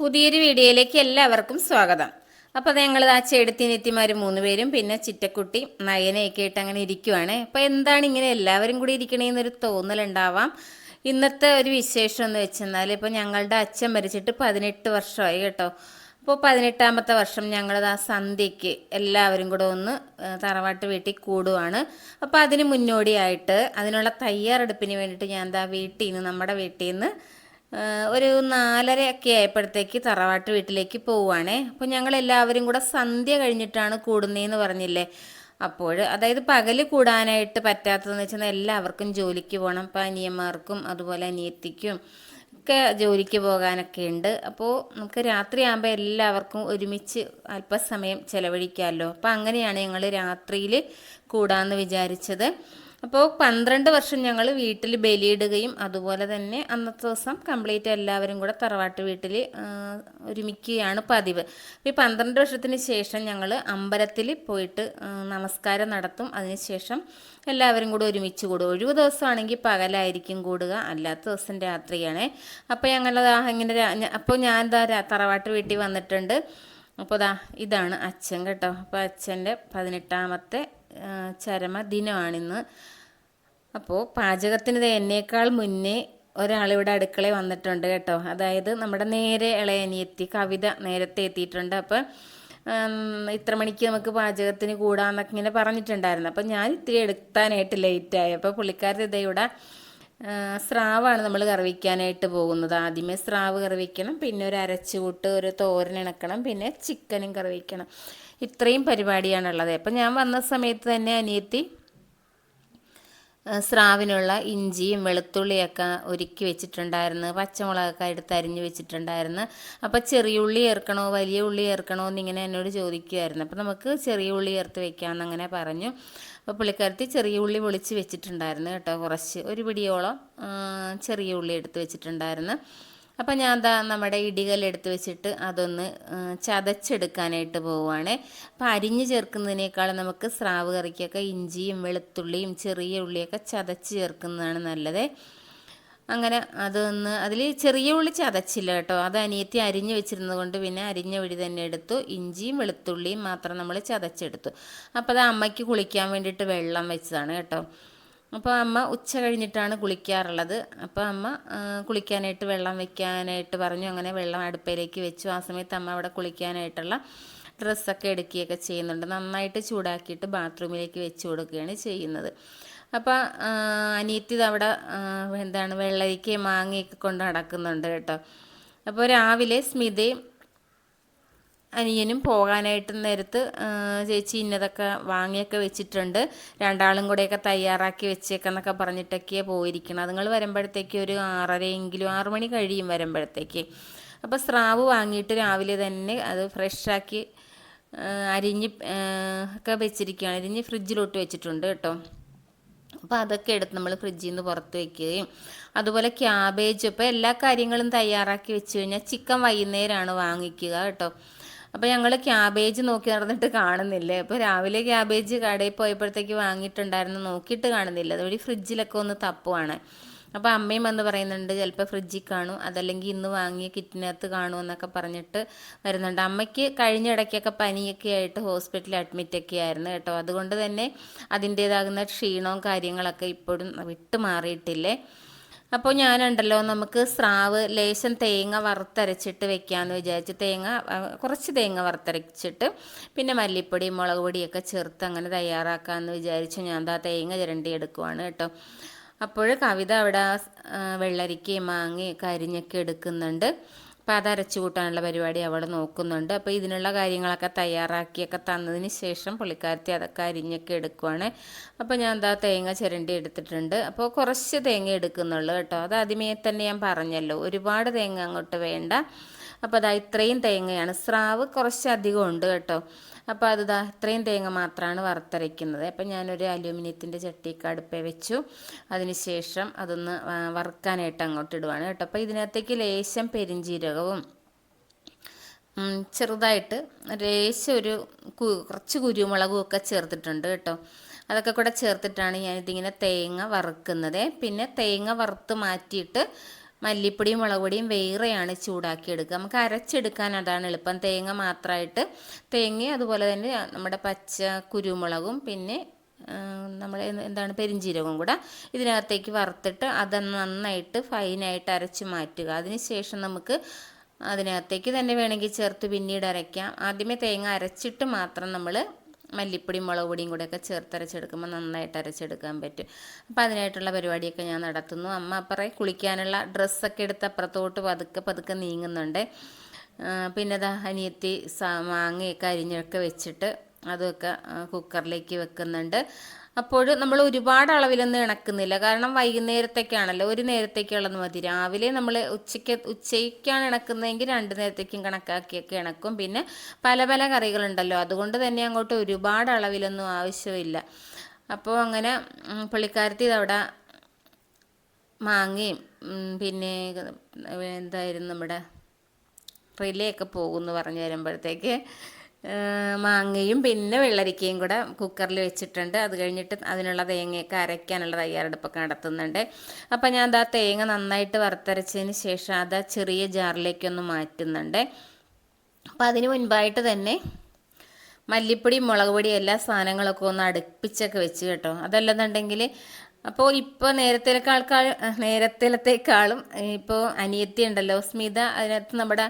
പുതിയൊരു വീഡിയോയിലേക്ക് എല്ലാവർക്കും സ്വാഗതം. അപ്പോൾ ഞങ്ങൾ ആ ചെടുത്തിനെത്തിമാർ മൂന്ന് പേരും പിന്നെ ചിറ്റക്കുട്ടി നയനയൊക്കെ ആയിട്ട് അങ്ങനെ ഇരിക്കുവാണ്. അപ്പോൾ എന്താണ് ഇങ്ങനെ എല്ലാവരും കൂടി ഇരിക്കണേന്നൊരു തോന്നലുണ്ടാവാം ഇന്നത്തെ ഒരു വിശേഷം എന്ന് വെച്ചെന്നാൽ ഇപ്പോൾ ഞങ്ങളുടെ അച്ഛൻ മരിച്ചിട്ട് പതിനെട്ട് വർഷമായി കേട്ടോ. അപ്പോൾ പതിനെട്ടാമത്തെ വർഷം ഞങ്ങളത് ആ സന്ധ്യയ്ക്ക് എല്ലാവരും കൂടെ ഒന്ന് തറവാട്ട് വീട്ടിൽ കൂടുവാണ്. അപ്പോൾ അതിന് മുന്നോടിയായിട്ട് അതിനുള്ള തയ്യാറെടുപ്പിന് വേണ്ടിയിട്ട് ഞാൻ എന്താ വീട്ടിൽ നിന്ന് നമ്മുടെ വീട്ടിൽ നിന്ന് ഒരു നാലര ഒക്കെ ആയപ്പോഴത്തേക്ക് തറവാട്ട് വീട്ടിലേക്ക് പോവുകയാണേ. അപ്പോൾ ഞങ്ങൾ എല്ലാവരും കൂടെ സന്ധ്യ കഴിഞ്ഞിട്ടാണ് കൂടുന്നതെന്ന് പറഞ്ഞില്ലേ? അപ്പോൾ അതായത് പകൽ കൂടാനായിട്ട് പറ്റാത്തതെന്ന് വെച്ചാൽ എല്ലാവർക്കും ജോലിക്ക് പോകണം. അപ്പോൾ അനിയന്മാർക്കും അതുപോലെ അനിയത്തിക്കും ഒക്കെ ജോലിക്ക് പോകാനൊക്കെ ഉണ്ട്. അപ്പോൾ നമുക്ക് രാത്രിയാകുമ്പോൾ എല്ലാവർക്കും ഒരുമിച്ച് അല്പസമയം ചിലവഴിക്കാമല്ലോ. അപ്പോൾ അങ്ങനെയാണ് ഞങ്ങൾ രാത്രിയിൽ കൂടാമെന്ന് വിചാരിച്ചത്. അപ്പോൾ പന്ത്രണ്ട് വർഷം ഞങ്ങൾ വീട്ടിൽ ബലിയിടുകയും അതുപോലെ തന്നെ അന്നത്തെ ദിവസം കംപ്ലീറ്റ് എല്ലാവരും കൂടെ തറവാട്ട് വീട്ടിൽ ഒരുമിക്കുകയാണ് പതിവ്. ഈ പന്ത്രണ്ട് വർഷത്തിന് ശേഷം ഞങ്ങൾ അമ്പലത്തിൽ പോയിട്ട് നമസ്കാരം നടത്തും. അതിനുശേഷം എല്ലാവരും കൂടെ ഒരുമിച്ച് കൂടും. ഒഴിവ് ദിവസമാണെങ്കിൽ പകലായിരിക്കും കൂടുക അല്ലാത്ത ദിവസം രാത്രിയാണ്. അപ്പോൾ ഞങ്ങൾ ഇങ്ങനെ അപ്പോൾ ഞാൻ രാ- തറവാട്ട് വീട്ടിൽ വന്നിട്ടുണ്ട്. അപ്പോൾ ദാ ഇതാണ് അച്ഛൻ കേട്ടോ. അപ്പോൾ അച്ഛന്റെ പതിനെട്ടാമത്തെ ചരമ ചരമദിനമാണിന്ന്. അപ്പോൾ പാചകത്തിന് എന്നേക്കാൾ മുന്നേ ഇവിടെ അടുക്കളയിൽ വന്നിട്ടുണ്ട് കേട്ടോ. അതായത് നമ്മുടെ നേരെ ഇളയനിയെത്തി കവിത നേരത്തെ എത്തിയിട്ടുണ്ട്. അപ്പം ഇത്ര മണിക്ക് നമുക്ക് പാചകത്തിന് കൂടാന്നൊക്കെ ഇങ്ങനെ പറഞ്ഞിട്ടുണ്ടായിരുന്നു. അപ്പം ഞാൻ ഇത്തിരി എടുക്കാനായിട്ട് ലേറ്റായി അപ്പോൾ പുള്ളിക്കാരുടെ ഇതയുടെ സ്രാവാണ് നമ്മൾ കറിവയ്ക്കാനായിട്ട് പോകുന്നത്. ആദ്യമേ സ്രാവ് കറിവയ്ക്കണം പിന്നെ ഒരു അരച്ചുകൂട്ട് ഒരു തോരൻ ഇണക്കണം പിന്നെ ചിക്കനും കറിവയ്ക്കണം ഇത്രയും പരിപാടിയാണുള്ളത്. അപ്പം ഞാൻ വന്ന സമയത്ത് തന്നെ അനിയത്തി സ്രാവിനുള്ള ഇഞ്ചിയും വെളുത്തുള്ളിയൊക്കെ ഒരുക്കി വെച്ചിട്ടുണ്ടായിരുന്നു. പച്ചമുളകൊക്കെ എടുത്ത് അരിഞ്ഞ് വെച്ചിട്ടുണ്ടായിരുന്നു. അപ്പോൾ ചെറിയ ഉള്ളി ചേർക്കണോ വലിയ ഉള്ളി ചേർക്കണോ എന്നിങ്ങനെ എന്നോട് ചോദിക്കുമായിരുന്നു അപ്പോൾ നമുക്ക് ചെറിയ ഉള്ളി ചേർത്ത് വെക്കാമെന്ന് അങ്ങനെ പറഞ്ഞു. അപ്പോൾ പുള്ളിക്കാരത്തി ചെറിയ ഉള്ളി പൊളിച്ച് വെച്ചിട്ടുണ്ടായിരുന്നു കേട്ടോ കുറച്ച്. ഒരു പിടിയോളം ചെറിയ ഉള്ളി എടുത്ത് വെച്ചിട്ടുണ്ടായിരുന്നു. അപ്പം ഞാൻ ദാ നമ്മുടെ ഇടികലെടുത്ത് വെച്ചിട്ട് അതൊന്ന് ചതച്ചെടുക്കാനായിട്ട് പോവുകയാണ് അപ്പം അരിഞ്ഞ് ചേർക്കുന്നതിനേക്കാളും നമുക്ക് സ്രാവ് കറിക്കൊക്കെ ഇഞ്ചിയും വെളുത്തുള്ളിയും ചെറിയ ഉള്ളിയൊക്കെ ചതച്ച് ചേർക്കുന്നതാണ് നല്ലത്. അങ്ങനെ അതൊന്ന് അതിൽ ചെറിയ ഉള്ളി ചതച്ചില്ല കേട്ടോ. അത് അനിയത്തി അരിഞ്ഞ് വെച്ചിരുന്നത് കൊണ്ട് പിന്നെ അരിഞ്ഞ വഴി തന്നെ എടുത്തു. ഇഞ്ചിയും വെളുത്തുള്ളിയും മാത്രം നമ്മൾ ചതച്ചെടുത്തു. അപ്പോൾ അത് അമ്മയ്ക്ക് കുളിക്കാൻ വേണ്ടിയിട്ട് വെള്ളം വെച്ചതാണ് കേട്ടോ. അപ്പോൾ അമ്മ ഉച്ച കഴിഞ്ഞിട്ടാണ് കുളിക്കാറുള്ളത്. അപ്പോൾ അമ്മ കുളിക്കാനായിട്ട് വെള്ളം വെക്കാനായിട്ട് പറഞ്ഞു. അങ്ങനെ വെള്ളം അടുപ്പയിലേക്ക് വെച്ചു. ആ സമയത്ത് അമ്മ അവിടെ കുളിക്കാനായിട്ടുള്ള ഡ്രസ്സൊക്കെ എടുക്കുകയൊക്കെ ചെയ്യുന്നുണ്ട്. നന്നായിട്ട് ചൂടാക്കിയിട്ട് ബാത്റൂമിലേക്ക് വെച്ച് കൊടുക്കുകയാണ് ചെയ്യുന്നത്. അപ്പോൾ അനിയത്തി അവിടെ എന്താണ് വെള്ളരിക്കയും മാങ്ങയൊക്കെ കൊണ്ട് നടക്കുന്നുണ്ട് കേട്ടോ. അപ്പോൾ രാവിലെ സ്മിതയും അനിയനും പോകാനായിട്ട് നേരത്ത് ചേച്ചി ഇന്നതൊക്കെ വാങ്ങിയൊക്കെ വെച്ചിട്ടുണ്ട്. രണ്ടാളും കൂടെയൊക്കെ തയ്യാറാക്കി വെച്ചേക്കെന്നൊക്കെ പറഞ്ഞിട്ടൊക്കെയാണ് പോയിരിക്കണം അതുങ്ങൾ വരുമ്പോഴത്തേക്ക് ഒരു ആറരയെങ്കിലും ആറ് മണി കഴിയും വരുമ്പോഴത്തേക്ക്. അപ്പോൾ സ്രാവ് വാങ്ങിയിട്ട് രാവിലെ തന്നെ അത് ഫ്രഷാക്കി അരിഞ്ഞ് ഒക്കെ വെച്ചിരിക്കുകയാണ്. അരിഞ്ഞ് ഫ്രിഡ്ജിലോട്ട് വെച്ചിട്ടുണ്ട് കേട്ടോ. അപ്പോൾ അതൊക്കെ എടുത്ത് നമ്മൾ ഫ്രിഡ്ജിൽ നിന്ന് പുറത്ത് വെക്കുകയും അതുപോലെ ക്യാബേജ് ഇപ്പോൾ എല്ലാ കാര്യങ്ങളും തയ്യാറാക്കി വെച്ച് കഴിഞ്ഞാൽ ചിക്കൻ വൈകുന്നേരമാണ് വാങ്ങിക്കുക കേട്ടോ. അപ്പോൾ ഞങ്ങൾ ക്യാബേജ് നോക്കി നടന്നിട്ട് കാണുന്നില്ല? അപ്പോൾ രാവിലെ ക്യാബേജ് കടയിൽ പോയപ്പോഴത്തേക്ക് വാങ്ങിയിട്ടുണ്ടായിരുന്നു നോക്കിയിട്ട് കാണുന്നില്ല. അതുവഴി ഫ്രിഡ്ജിലൊക്കെ ഒന്ന് തപ്പുവാണ്. അപ്പോൾ അമ്മയും വന്ന് പറയുന്നുണ്ട് ചിലപ്പോൾ ഫ്രിഡ്ജിൽ കാണും. അതല്ലെങ്കിൽ ഇന്ന് വാങ്ങിയ കിറ്റിനകത്ത് കാണും എന്നൊക്കെ പറഞ്ഞിട്ട് വരുന്നുണ്ട്. അമ്മയ്ക്ക് കഴിഞ്ഞ ഇടയ്ക്കൊക്കെ പനിയൊക്കെ ആയിട്ട് ഹോസ്പിറ്റലിൽ അഡ്മിറ്റ് ഒക്കെ ആയിരുന്നു കേട്ടോ. അതുകൊണ്ട് തന്നെ അതിന്റേതാകുന്ന ക്ഷീണവും കാര്യങ്ങളൊക്കെ ഇപ്പോഴും വിട്ടു മാറിയിട്ടില്ലേ അപ്പോൾ ഞാനുണ്ടല്ലോ നമുക്ക് സ്രാവ് ലേശം തേങ്ങ വറുത്തരച്ചിട്ട് വെക്കാമെന്ന് വിചാരിച്ച് തേങ്ങ കുറച്ച് തേങ്ങ വറുത്തരച്ചിട്ട് പിന്നെ മല്ലിപ്പൊടി മുളക് പൊടിയൊക്കെ ചേർത്ത് അങ്ങനെ തയ്യാറാക്കാമെന്ന് വിചാരിച്ചു ഞാൻ ദാ തേങ്ങ ചിരണ്ടി എടുക്കുവാണ് കേട്ടോ. അപ്പോൾ കവിത അവിടെ വെള്ളരിക്കയും മാങ്ങയൊക്കെ അരിഞ്ഞൊക്കെ എടുക്കുന്നുണ്ട്. അപ്പോൾ അരച്ചു കൂട്ടാനുള്ള പരിപാടി അവൾ നോക്കുന്നുണ്ട്. അപ്പോൾ ഇതിനുള്ള കാര്യങ്ങളൊക്കെ തയ്യാറാക്കിയൊക്കെ തന്നതിന് ശേഷം പുള്ളിക്കാരത്തി അതൊക്കെ അരിഞ്ഞൊക്കെ എടുക്കുവാണ്. അപ്പോൾ ഞാൻ എന്താ തേങ്ങ ചിരണ്ടി എടുത്തിട്ടുണ്ട്. അപ്പോൾ കുറച്ച് തേങ്ങ എടുക്കുന്നുള്ളൂ കേട്ടോ. അത് ആദ്യമേ തന്നെ ഞാൻ പറഞ്ഞല്ലോ ഒരുപാട് തേങ്ങ അങ്ങോട്ട് വേണ്ട. അപ്പോൾ അതാ ഇത്രയും തേങ്ങയാണ്. സ്രാവ് കുറച്ചധികം ഉണ്ട് കേട്ടോ. അപ്പോൾ ഇതാ ഇത്രയും തേങ്ങ മാത്രമാണ് വറുത്തരയ്ക്കുന്നത്. അപ്പം ഞാനൊരു അലൂമിനിയത്തിന്റെ ചട്ടിക്ക് അടുപ്പേ വെച്ചു. അതിനുശേഷം അതൊന്ന് വറുക്കാനായിട്ട് അങ്ങോട്ട് ഇടുവാണ് കേട്ടോ. അപ്പോൾ ഇതിനകത്തേക്ക് ലേശം പെരിഞ്ജീരകവും ചെറുതായിട്ട് ലേശം ഒരു കുറച്ച് കുരുമുളകും ഒക്കെ ചേർത്തിട്ടുണ്ട് കേട്ടോ. അതൊക്കെ കൂടെ ചേർത്തിട്ടാണ് ഞാനിതിങ്ങനെ തേങ്ങ വറുക്കുന്നത്. പിന്നെ തേങ്ങ വറുത്ത് മാറ്റിയിട്ട് മല്ലിപ്പൊടിയും മുളക് പൊടിയും വേറെയാണ് ചൂടാക്കിയെടുക്കുക. നമുക്ക് അരച്ചെടുക്കാൻ അതാണ് എളുപ്പം. തേങ്ങ മാത്രമായിട്ട് തേങ്ങ അതുപോലെ തന്നെ നമ്മുടെ പച്ച കുരുമുളകും പിന്നെ നമ്മൾ എന്താണ് പെരിഞ്ചീരകവും കൂടെ ഇതിനകത്തേക്ക് വറുത്തിട്ട് അത് നന്നായിട്ട് ഫൈനായിട്ട് അരച്ച് മാറ്റുക. അതിനുശേഷം നമുക്ക് അതിനകത്തേക്ക് തന്നെ വേണമെങ്കിൽ ചേർത്ത് പിന്നീട് അരയ്ക്കാം. ആദ്യമേ തേങ്ങ അരച്ചിട്ട് മാത്രം നമ്മൾ മല്ലിപ്പൊടിയും മുളക് പൊടിയും കൂടെയൊക്കെ ചേർത്തരച്ചെടുക്കുമ്പോൾ നന്നായിട്ട് അരച്ചെടുക്കാൻ പറ്റും. അപ്പോൾ അതിനായിട്ടുള്ള പരിപാടിയൊക്കെ ഞാൻ നടത്തുന്നു. അമ്മ അപ്പറേ കുളിക്കാനുള്ള ഡ്രസ്സൊക്കെ എടുത്ത് അപ്പുറത്തോട്ട് പതുക്കെ പതുക്കെ നീങ്ങുന്നുണ്ട്. പിന്നെ ദാ അനിയത്തി മാങ്ങയൊക്കെ അരിഞ്ഞൊക്കെ വെച്ചിട്ട് അതൊക്കെ കുക്കറിലേക്ക് വെക്കുന്നുണ്ട്. അപ്പോൾ നമ്മൾ ഒരുപാട് അളവിലൊന്നും ഇണക്കുന്നില്ല. കാരണം വൈകുന്നേരത്തേക്കാണല്ലോ ഒരു നേരത്തേക്കുള്ളത് മതി. രാവിലെ നമ്മൾ ഉച്ചയ്ക്ക് ഉച്ചയ്ക്കാണ് ഇണക്കുന്നതെങ്കിൽ രണ്ട് നേരത്തേക്കും കണക്കാക്കിയൊക്കെ ഇണക്കും. പിന്നെ പല പല കറികളുണ്ടല്ലോ അതുകൊണ്ട് തന്നെ അങ്ങോട്ട് ഒരുപാട് അളവിലൊന്നും ആവശ്യമില്ല. അപ്പോൾ അങ്ങനെ പുള്ളിക്കാരത്തി അവിടെ മാങ്ങയും പിന്നെ എന്തായിരുന്നു നമ്മുടെ റിലേ ഒക്കെ പോകുമെന്ന് പറഞ്ഞു വരുമ്പോഴത്തേക്ക്. മാങ്ങയും പിന്നെ വെള്ളരിക്കയും കൂടെ കുക്കറിൽ വെച്ചിട്ടുണ്ട്. അത് കഴിഞ്ഞിട്ട് അതിനുള്ള തേങ്ങയൊക്കെ അരയ്ക്കാനുള്ള തയ്യാറെടുപ്പൊക്കെ നടത്തുന്നുണ്ട്. അപ്പം ഞാൻ അതാ തേങ്ങ നന്നായിട്ട് വറുത്തരച്ചതിന് ശേഷം അത് ചെറിയ ജാറിലേക്കൊന്ന് മാറ്റുന്നുണ്ട്. അപ്പം അതിന് മുൻപായിട്ട് തന്നെ മല്ലിപ്പൊടി മുളക് പൊടി എല്ലാ സാധനങ്ങളൊക്കെ ഒന്ന് അടുപ്പിച്ചൊക്കെ വെച്ച് കേട്ടോ. അതല്ലെന്നുണ്ടെങ്കിൽ അപ്പോൾ ഇപ്പോൾ നേരത്തേക്കാൾക്കാൾ നേരത്തേക്കാളും ഇപ്പോൾ അനിയത്തി ഉണ്ടല്ലോ സ്മിത അതിനകത്ത് നമ്മുടെ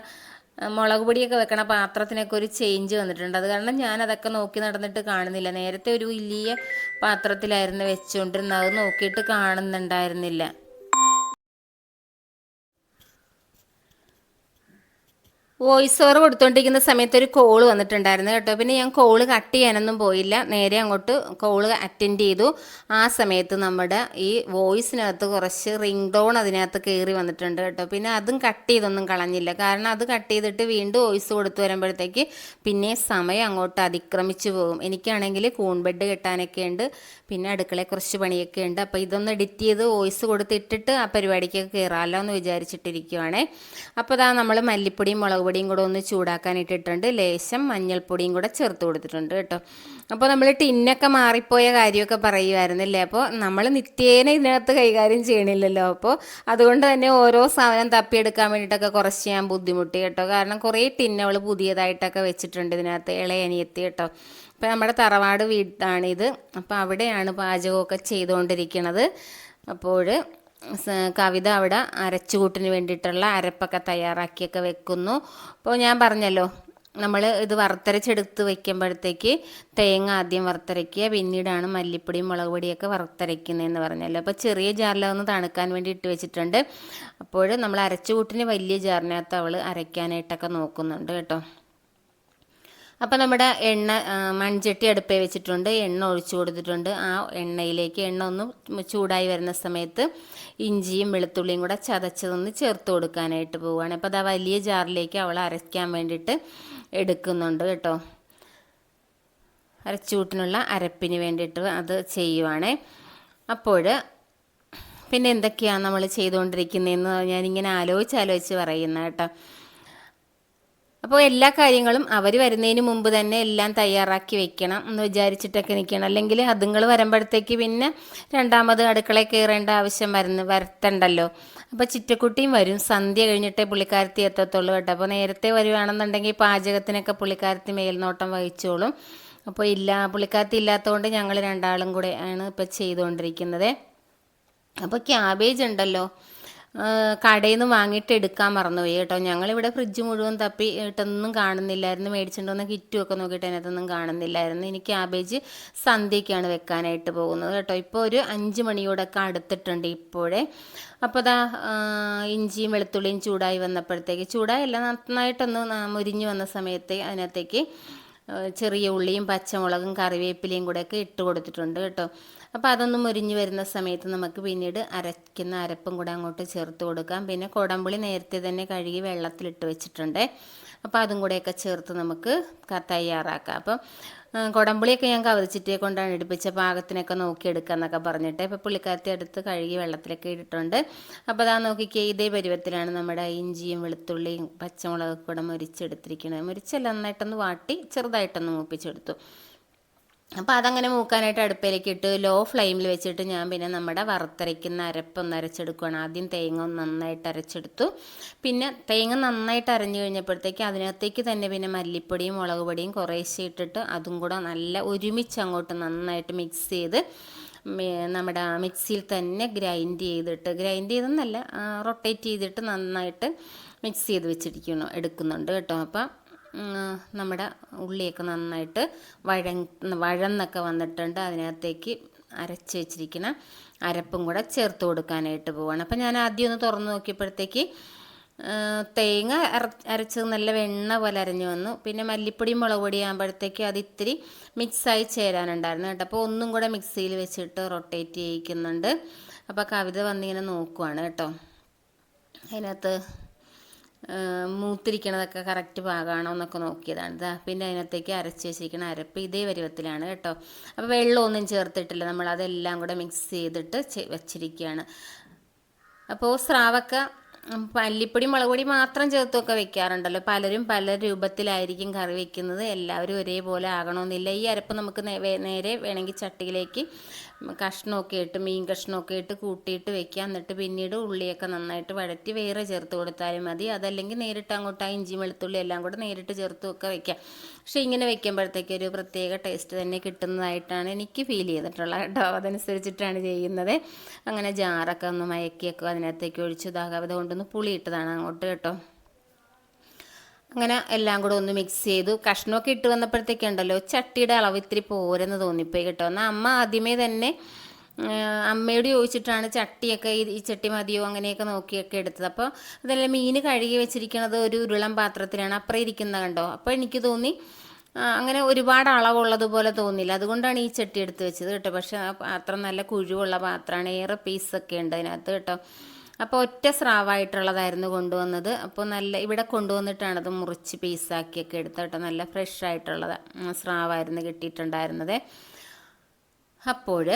മുളക് പൊടിയൊക്കെ വെക്കണ പാത്രത്തിനൊക്കെ ഒരു ചേഞ്ച് വന്നിട്ടുണ്ട്. അത് കാരണം ഞാൻ അതൊക്കെ നോക്കി നടന്നിട്ട് കാണുന്നില്ല. നേരത്തെ ഒരു വലിയ പാത്രത്തിലായിരുന്നു വെച്ചുകൊണ്ടിരുന്നത് അത് നോക്കിയിട്ട് കാണുന്നുണ്ടായിരുന്നില്ല. വോയിസ് ഓവർ കൊടുത്തുകൊണ്ടിരിക്കുന്ന സമയത്ത് ഒരു കോൾ വന്നിട്ടുണ്ടായിരുന്നു കേട്ടോ. പിന്നെ ഞാൻ കോൾ കട്ട് ചെയ്യാനൊന്നും പോയില്ല. നേരെ അങ്ങോട്ട് കോൾ അറ്റൻഡ് ചെയ്തു. ആ സമയത്ത് നമ്മുടെ ഈ വോയിസിനകത്ത് കുറച്ച് റിംഗ് ടോൺ അതിനകത്ത് കയറി വന്നിട്ടുണ്ട് കേട്ടോ. പിന്നെ അതും കട്ട് ചെയ്തൊന്നും കളഞ്ഞില്ല. കാരണം അത് കട്ട് ചെയ്തിട്ട് വീണ്ടും വോയിസ് കൊടുത്തു വരുമ്പോഴത്തേക്ക് പിന്നെ സമയം അങ്ങോട്ട് അതിക്രമിച്ചു പോകും. എനിക്കാണെങ്കിൽ കൂൺ ബെഡ് കെട്ടാനൊക്കെ ഉണ്ട്. പിന്നെ അടുക്കളയെ കുറച്ച് പണിയൊക്കെ ഉണ്ട്. അപ്പോൾ ഇതൊന്ന് എഡിറ്റ് ചെയ്ത് വോയിസ് കൊടുത്തിട്ടിട്ട് ആ പരിപാടിക്കൊക്കെ കയറാമല്ലോ എന്ന് വിചാരിച്ചിട്ടിരിക്കുവാണേ. അപ്പോൾ അതാ നമ്മൾ മല്ലിപ്പൊടിയും മുളക് പൊടിയും കൂടെ ഒന്ന് ചൂടാക്കാനിട്ടിട്ടുണ്ട്. ലേശം മഞ്ഞൾപ്പൊടിയും കൂടെ ചേർത്ത് കൊടുത്തിട്ടുണ്ട് കേട്ടോ. അപ്പോൾ നമ്മൾ ടിന്നൊക്കെ മാറിപ്പോയ കാര്യമൊക്കെ പറയുമായിരുന്നില്ലേ അപ്പോൾ നമ്മൾ നിത്യേന ഇതിനകത്ത് കൈകാര്യം ചെയ്യണില്ലല്ലോ. അപ്പോൾ അതുകൊണ്ട് തന്നെ ഓരോ സാധനം തപ്പിയെടുക്കാൻ വേണ്ടിയിട്ടൊക്കെ കുറച്ച് ഞാൻ ബുദ്ധിമുട്ടി കേട്ടോ. കാരണം കുറേ ടിന്നുകൾ പുതിയതായിട്ടൊക്കെ വെച്ചിട്ടുണ്ട് ഇതിനകത്ത് ഇളയനിയത്തി കേട്ടോ. അപ്പോൾ നമ്മുടെ തറവാട് വീടാണിത്. അപ്പോൾ അവിടെയാണ് പാചകമൊക്കെ ചെയ്തുകൊണ്ടിരിക്കുന്നത് അപ്പോൾ കവിത അവിടെ അരച്ചുകൂട്ടിന് വേണ്ടിയിട്ടുള്ള അരപ്പൊക്കെ തയ്യാറാക്കിയൊക്കെ വെക്കുന്നു. അപ്പോൾ ഞാൻ പറഞ്ഞല്ലോ നമ്മൾ ഇത് വറുത്തരച്ചെടുത്ത് വയ്ക്കുമ്പോഴത്തേക്ക് തേങ്ങ ആദ്യം വറുത്തരയ്ക്കുക പിന്നീടാണ് മല്ലിപ്പൊടിയും മുളക് പൊടിയൊക്കെ വറുത്തരയ്ക്കുന്നതെന്ന് പറഞ്ഞല്ലോ. അപ്പോൾ ചെറിയ ജാറിലൊന്ന് തണുക്കാൻ വേണ്ടി ഇട്ട് വെച്ചിട്ടുണ്ട്. അപ്പോൾ നമ്മൾ അരച്ചുകൂട്ടിന് വലിയ ജാറിനകത്ത് അവൾ അരയ്ക്കാനായിട്ടൊക്കെ നോക്കുന്നുണ്ട് കേട്ടോ. അപ്പോൾ നമ്മുടെ എണ്ണ മൺചട്ടി അടുപ്പേ വെച്ചിട്ടുണ്ട്. എണ്ണ ഒഴിച്ചു കൊടുത്തിട്ടുണ്ട്. ആ എണ്ണയിലേക്ക് എണ്ണ ഒന്ന് ചൂടായി വരുന്ന സമയത്ത് ഇഞ്ചിയും വെളുത്തുള്ളിയും കൂടെ ചതച്ചതൊന്ന് ചേർത്ത് കൊടുക്കാനായിട്ട് പോവുകയാണ്. അപ്പോൾ ആ വലിയ ജാറിലേക്ക് അവൾ അരയ്ക്കാൻ വേണ്ടിയിട്ട് എടുക്കുന്നുണ്ട് കേട്ടോ. അരച്ചൂട്ടിനുള്ള അരപ്പിന് വേണ്ടിയിട്ട് അത് ചെയ്യുവാണേ. അപ്പോൾ പിന്നെ എന്തൊക്കെയാണ് നമ്മൾ ചെയ്തുകൊണ്ടിരിക്കുന്നതെന്ന് ഞാനിങ്ങനെ ആലോചിച്ച് ആലോചിച്ച് പറയുന്ന കേട്ടോ. അപ്പോൾ എല്ലാ കാര്യങ്ങളും അവർ വരുന്നതിന് മുമ്പ് തന്നെ എല്ലാം തയ്യാറാക്കി വെക്കണം എന്ന് വിചാരിച്ചിട്ടൊക്കെ നിൽക്കണം. അല്ലെങ്കിൽ അതുങ്ങൾ വരുമ്പോഴത്തേക്ക് പിന്നെ രണ്ടാമത് അടുക്കളയിൽ കയറേണ്ട ആവശ്യം വരുന്ന വരത്തണ്ടല്ലോ. അപ്പോൾ ചിറ്റക്കുട്ടിയും വരും. സന്ധ്യ കഴിഞ്ഞിട്ടേ പുള്ളിക്കാരത്തി എത്തത്തുള്ളൂ കേട്ടോ. അപ്പോൾ നേരത്തെ വരുവാണെന്നുണ്ടെങ്കിൽ പാചകത്തിനൊക്കെ പുള്ളിക്കാരത്തി മേൽനോട്ടം വഹിച്ചോളും. അപ്പോൾ ഇല്ല പുള്ളിക്കാരത്തി ഇല്ലാത്തതുകൊണ്ട് ഞങ്ങൾ രണ്ടാളും കൂടെ ആണ് ഇപ്പോൾ ചെയ്തുകൊണ്ടിരിക്കുന്നത്. അപ്പോൾ ക്യാബേജ് ഉണ്ടല്ലോ. കടയിൽ നിന്ന് വാങ്ങിയിട്ട് എടുക്കാൻ മറന്നുപോയി കേട്ടോ. ഞങ്ങളിവിടെ ഫ്രിഡ്ജ് മുഴുവൻ തപ്പി ഇട്ടൊന്നും കാണുന്നില്ലായിരുന്നു. മേടിച്ചിട്ട് വന്ന കിറ്റും ഒക്കെ നോക്കിയിട്ട് അതിനകത്തൊന്നും കാണുന്നില്ലായിരുന്നു. ഇനി ക്യാബേജ് സന്ധ്യയ്ക്കാണ് വെക്കാനായിട്ട് പോകുന്നത് കേട്ടോ. ഇപ്പോൾ ഒരു അഞ്ച് മണിയോടൊക്കെ അടുത്തിട്ടുണ്ട് ഇപ്പോഴേ. അപ്പോൾ അതാ ഇഞ്ചിയും വെളുത്തുള്ളിയും ചൂടായി വന്നപ്പോഴത്തേക്ക് ചൂടായല്ല നന്നായിട്ടൊന്ന് മുരിഞ്ഞു വന്ന സമയത്ത് അതിനകത്തേക്ക് ചെറിയ ഉള്ളിയും പച്ചമുളകും കറിവേപ്പിലയും കൂടെയൊക്കെ ഇട്ട് കൊടുത്തിട്ടുണ്ട് കേട്ടോ. അപ്പോൾ അതൊന്നും മുരിഞ്ഞ് വരുന്ന സമയത്ത് നമുക്ക് പിന്നീട് അരയ്ക്കുന്ന അരപ്പും കൂടെ അങ്ങോട്ട് ചേർത്ത് കൊടുക്കാം. പിന്നെ കുടമ്പുളി നേരത്തെ തന്നെ കഴുകി വെള്ളത്തിലിട്ട് വെച്ചിട്ടുണ്ട്. അപ്പോൾ അതും കൂടെയൊക്കെ ചേർത്ത് നമുക്ക് തയ്യാറാക്കാം. അപ്പം കുടമ്പുളിയൊക്കെ ഞാൻ കവറിച്ചിട്ടേ കൊണ്ടാണ് എടുപ്പിച്ച പാകത്തിനൊക്കെ നോക്കിയെടുക്കുക എന്നൊക്കെ പറഞ്ഞിട്ട്. ഇപ്പോൾ പുള്ളിക്കാരത്തി എടുത്ത് കഴുകി വെള്ളത്തിലൊക്കെ ഇട്ടിട്ടുണ്ട്. അപ്പോൾ അതാ നോക്കിക്കേ ഇതേ പരുവത്തിലാണ് നമ്മുടെ ഇഞ്ചിയും വെളുത്തുള്ളിയും പച്ചമുളകൊക്കെ കൂടെ മുരിച്ചെടുത്തിരിക്കുന്നത് മുരിച്ചെല്ലാം നന്നായിട്ടൊന്ന് വാട്ടി ചെറുതായിട്ടൊന്ന് മൂപ്പിച്ചെടുത്തു. അപ്പോൾ അതങ്ങനെ മൂക്കാനായിട്ട് അടുപ്പിലേക്ക് ഇട്ട് ലോ ഫ്ലെയിമിൽ വെച്ചിട്ട് ഞാൻ പിന്നെ നമ്മുടെ വറുത്തരയ്ക്കുന്ന അരപ്പൊന്ന് അരച്ചെടുക്കുകയാണ് ആദ്യം തേങ്ങ ഒന്ന് നന്നായിട്ട് അരച്ചെടുത്തു. പിന്നെ തേങ്ങ നന്നായിട്ട് അരഞ്ഞു കഴിഞ്ഞപ്പോഴത്തേക്ക് അതിനകത്തേക്ക് തന്നെ പിന്നെ മല്ലിപ്പൊടിയും മുളക് പൊടിയും കുറേശ്ശെ ഇട്ടിട്ട് അതും കൂടെ നല്ല ഒരുമിച്ച് അങ്ങോട്ട് നന്നായിട്ട് മിക്സ് ചെയ്ത് നമ്മുടെ മിക്സിയിൽ തന്നെ ഗ്രൈൻഡ് ചെയ്തിട്ട് ഗ്രൈൻഡ് ചെയ്തെന്നല്ല റൊട്ടേറ്റ് ചെയ്തിട്ട് നന്നായിട്ട് മിക്സ് ചെയ്ത് വെച്ചിരിക്കുന്നു എടുക്കുന്നുണ്ട് കേട്ടോ. അപ്പം നമ്മുടെ ഉള്ളിയൊക്കെ നന്നായിട്ട് വഴ വഴന്നൊക്കെ വന്നിട്ടുണ്ട്. അതിനകത്തേക്ക് അരച്ച് വെച്ചിരിക്കുന്ന അരപ്പും കൂടെ ചേർത്ത് കൊടുക്കാനായിട്ട് പോവാണ്. അപ്പം ഞാൻ ആദ്യം ഒന്ന് തുറന്ന് നോക്കിയപ്പോഴത്തേക്ക് തേങ്ങ അര നല്ല വെണ്ണ പോലെ അരഞ്ഞു വന്നു. പിന്നെ മല്ലിപ്പൊടി മുളക് പൊടി ആകുമ്പോഴത്തേക്ക് അത് ഇത്തിരി മിക്സായി ചേരാനുണ്ടായിരുന്നു കേട്ടോ. അപ്പോൾ ഒന്നും കൂടെ മിക്സിയിൽ വെച്ചിട്ട് റൊട്ടേറ്റ് ചെയ്യിക്കുന്നുണ്ട്. അപ്പോൾ കവിത വന്നിങ്ങനെ നോക്കുവാണ് കേട്ടോ. അതിനകത്ത് മൂത്തിരിക്കണതൊക്കെ കറക്റ്റ് പാകമാണോ എന്നൊക്കെ നോക്കിയതാണ്. ഇതാ പിന്നെ അതിനകത്തേക്ക് അരച്ച് വെച്ചിരിക്കുന്ന അരപ്പ് ഇതേ പരുവത്തിലാണ് കേട്ടോ. അപ്പോൾ വെള്ളമൊന്നും ചേർത്തിട്ടില്ല നമ്മൾ അതെല്ലാം കൂടെ മിക്സ് ചെയ്തിട്ട് വെച്ചിരിക്കുകയാണ് അപ്പോൾ സ്രാവൊക്കെ പല്ലിപ്പൊടി മുളക് പൊടി മാത്രം ചേർത്തൊക്കെ വെക്കാറുണ്ടല്ലോ. പലരും പല രൂപത്തിലായിരിക്കും കറി വെക്കുന്നത്. എല്ലാവരും ഒരേപോലെ ആകണമെന്നില്ല ഈ അരപ്പ് നമുക്ക് നേരെ വേണമെങ്കിൽ ചട്ടിയിലേക്ക് കഷ്ണമൊക്കെ ഇട്ട് മീൻ കഷ്ണമൊക്കെ ഇട്ട് കൂട്ടിയിട്ട് വെക്കുക. എന്നിട്ട് പിന്നീട് ഉള്ളിയൊക്കെ നന്നായിട്ട് വഴറ്റി വേറെ ചേർത്ത് കൊടുത്താലും മതി. അതല്ലെങ്കിൽ നേരിട്ട് അങ്ങോട്ട് ആ ഇഞ്ചി വെളുത്തുള്ളി എല്ലാം കൂടെ നേരിട്ട് ചേർത്ത് ഒക്കെ വെക്കാം പക്ഷേ ഇങ്ങനെ വെക്കുമ്പോഴത്തേക്ക് ഒരു പ്രത്യേക ടേസ്റ്റ് തന്നെ കിട്ടുന്നതായിട്ടാണ് എനിക്ക് ഫീൽ ചെയ്തിട്ടുള്ളത് കേട്ടോ. അതനുസരിച്ചിട്ടാണ് ചെയ്യുന്നത്. അങ്ങനെ ജാറൊക്കെ ഒന്ന് മയക്കിയൊക്കെ അതിനകത്തേക്ക് ഒഴിച്ച് ഇതാകാതെ കൊണ്ടൊന്ന് പുളിയിട്ടതാണ് അങ്ങോട്ട് കേട്ടോ. അങ്ങനെ എല്ലാം കൂടെ ഒന്ന് മിക്സ് ചെയ്തു. കഷ്ണമൊക്കെ ഇട്ട് വന്നപ്പോഴത്തേക്ക് ഉണ്ടല്ലോ ചട്ടിയുടെ അളവ് ഇത്തിരി പോരെന്ന് തോന്നിപ്പോയി കേട്ടോ. എന്നാൽ അമ്മ ആദ്യമേ തന്നെ അമ്മയോട് ചോദിച്ചിട്ടാണ് ചട്ടിയൊക്കെ ഈ- ഈ ചട്ടി മതിയോ അങ്ങനെയൊക്കെ നോക്കിയൊക്കെ എടുത്തത്. അപ്പോൾ അതെല്ലാം മീൻ കഴുകി വെച്ചിരിക്കുന്നത് ഒരു ഉരുളം പാത്രത്തിലാണ്. അപ്പുറം ഇരിക്കുന്നത് കണ്ടോ? അപ്പോൾ എനിക്ക് തോന്നി അങ്ങനെ ഒരുപാട് അളവുള്ളതുപോലെ തോന്നില്ല അതുകൊണ്ടാണ് ഈ ചട്ടി എടുത്ത് വെച്ചത് കേട്ടോ. പക്ഷേ ആ പാത്രം നല്ല കുഴിവുള്ള പാത്രമാണ്. ഏറെ പീസൊക്കെ ഉണ്ട് അതിനകത്ത് കേട്ടോ. അപ്പോൾ ഒറ്റ സ്രാവായിട്ടുള്ളതായിരുന്നു കൊണ്ടുവന്നത്. അപ്പോൾ നല്ല ഇവിടെ കൊണ്ടുവന്നിട്ടാണ് അത് മുറിച്ച് പീസാക്കിയൊക്കെ എടുത്തിട്ട്. നല്ല ഫ്രഷ് ആയിട്ടുള്ളത് സ്രാവായിരുന്നു കിട്ടിയിട്ടുണ്ടായിരുന്നത്. അപ്പോൾ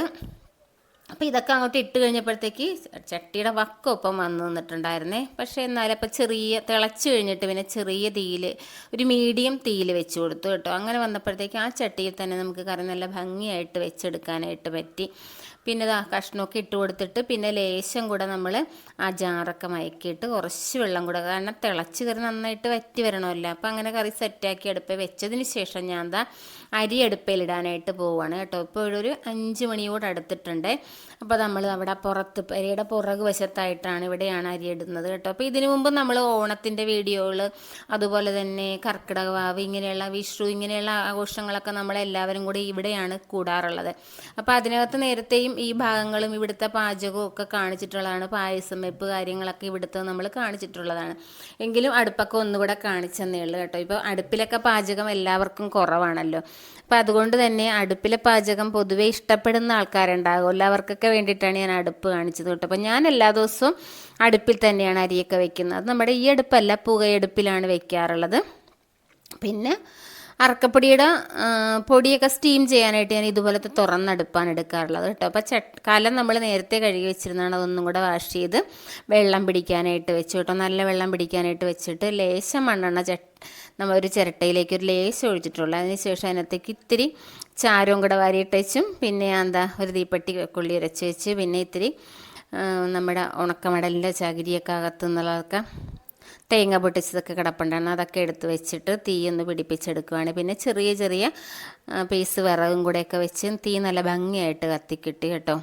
അപ്പോൾ ഇതൊക്കെ അങ്ങോട്ട് ഇട്ട് കഴിഞ്ഞപ്പോഴത്തേക്ക് ചട്ടിയുടെ വക്കൊപ്പം വന്നു നിന്നിട്ടുണ്ടായിരുന്നേ. പക്ഷേ എന്നാലും അപ്പോൾ ചെറിയ തിളച്ച് കഴിഞ്ഞിട്ട് പിന്നെ ചെറിയ തീയിൽ ഒരു മീഡിയം തീയിൽ വെച്ച് കൊടുത്തു കേട്ടോ. അങ്ങനെ വന്നപ്പോഴത്തേക്ക് ആ ചട്ടിയിൽ തന്നെ നമുക്ക് കറി നല്ല ഭംഗിയായിട്ട് വെച്ചെടുക്കാനായിട്ട് പറ്റി. പിന്നെ ഇതാ കഷ്ണമൊക്കെ ഇട്ട് കൊടുത്തിട്ട് പിന്നെ ലേശം കൂടെ നമ്മൾ ആ ജാറൊക്കെ മയക്കിയിട്ട് കുറച്ച് വെള്ളം കൂടെ കാരണം തിളച്ച് കറി നന്നായിട്ട് വറ്റി വരണമല്ലോ. അപ്പോൾ അങ്ങനെ കറി സെറ്റാക്കി അടുപ്പ് വെച്ചതിന് ശേഷം ഞാൻ എന്താ അരി അടുപ്പയിലിടാനായിട്ട് പോവുകയാണ് കേട്ടോ. ഇപ്പോൾ ഒരു അഞ്ച് മണിയോട് അടുത്തിട്ടുണ്ട്. അപ്പോൾ നമ്മൾ അവിടെ പുറത്ത് അരിയുടെ പുറക് വശത്തായിട്ടാണ് ഇവിടെയാണ് അരി ഇടുന്നത് കേട്ടോ. അപ്പോൾ ഇതിനു മുമ്പ് നമ്മൾ ഓണത്തിന്റെ വീഡിയോകൾ അതുപോലെ തന്നെ കർക്കിടക വാവ് ഇങ്ങനെയുള്ള വിഷു ഇങ്ങനെയുള്ള ആഘോഷങ്ങളൊക്കെ നമ്മളെല്ലാവരും കൂടി ഇവിടെയാണ് കൂടാറുള്ളത്. അപ്പോൾ അതിനകത്ത് നേരത്തെയും ഈ ഭാഗങ്ങളും ഇവിടുത്തെ പാചകവും ഒക്കെ കാണിച്ചിട്ടുള്ളതാണ്. പായസം വെപ്പ് കാര്യങ്ങളൊക്കെ ഇവിടുത്തെ നമ്മൾ കാണിച്ചിട്ടുള്ളതാണ്. എങ്കിലും അടുപ്പൊക്കെ ഒന്നുകൂടെ കാണിച്ചെന്നേ ഉള്ളൂ കേട്ടോ. ഇപ്പോൾ അടുപ്പിലൊക്കെ പാചകം എല്ലാവർക്കും കുറവാണല്ലോ. അപ്പോൾ അതുകൊണ്ട് തന്നെ അടുപ്പിലെ പാചകം പൊതുവേ ഇഷ്ടപ്പെടുന്ന ആൾക്കാരുണ്ടാകുമല്ലോ അവർക്കൊക്കെ വേണ്ടിയിട്ടാണ് ഞാൻ അടുപ്പ് കാണിച്ചത് കേട്ടോ. അപ്പോൾ ഞാൻ എല്ലാ ദിവസവും അടുപ്പിൽ തന്നെയാണ് അരിയൊക്കെ വെക്കുന്നത്. നമ്മുടെ ഈ അടുപ്പല്ല പുകയടുപ്പിലാണ് വെക്കാറുള്ളത്. പിന്നെ അറക്കപ്പൊടിയുടെ പൊടിയൊക്കെ സ്റ്റീം ചെയ്യാനായിട്ട് ഞാൻ ഇതുപോലത്തെ തുറന്നടുപ്പാണ് എടുക്കാറുള്ളത് കേട്ടോ. അപ്പോൾ കലം നമ്മൾ നേരത്തെ കഴുകി വെച്ചിരുന്നതാണ് അതൊന്നും കൂടെ വാഷ് ചെയ്ത് വെള്ളം പിടിക്കാനായിട്ട് വെച്ചു കേട്ടോ. നല്ല വെള്ളം പിടിക്കാനായിട്ട് വെച്ചിട്ട് ലേശം മണ്ണെണ്ണ ചട്ട് നമ്മൾ ഒരു ചിരട്ടയിലേക്ക് ഒരു ലേശം ഒഴിച്ചിട്ടുള്ളൂ. അതിന് ശേഷം അതിനകത്തേക്ക് ഇത്തിരി ചാരവും കൂടെ വാരിയിട്ട് വെച്ചും പിന്നെ എന്താ ഒരു തീപ്പെട്ടി കൊള്ളി ഇരച്ച് വെച്ച് പിന്നെ ഇത്തിരി നമ്മുടെ ഉണക്കമടലിന്റെ ചകിരിയൊക്കെ അകത്തു നിന്നുള്ളതൊക്കെ തേങ്ങ പൊട്ടിച്ചതൊക്കെ കിടപ്പുണ്ടാണ് അതൊക്കെ എടുത്ത് വെച്ചിട്ട് തീ ഒന്ന് പിടിപ്പിച്ചെടുക്കുകയാണ് പിന്നെ ചെറിയ ചെറിയ പീസ് വിറകും കൂടെയൊക്കെ വെച്ച് തീ നല്ല ഭംഗിയായിട്ട് കത്തിക്കിട്ട് കേട്ടോ.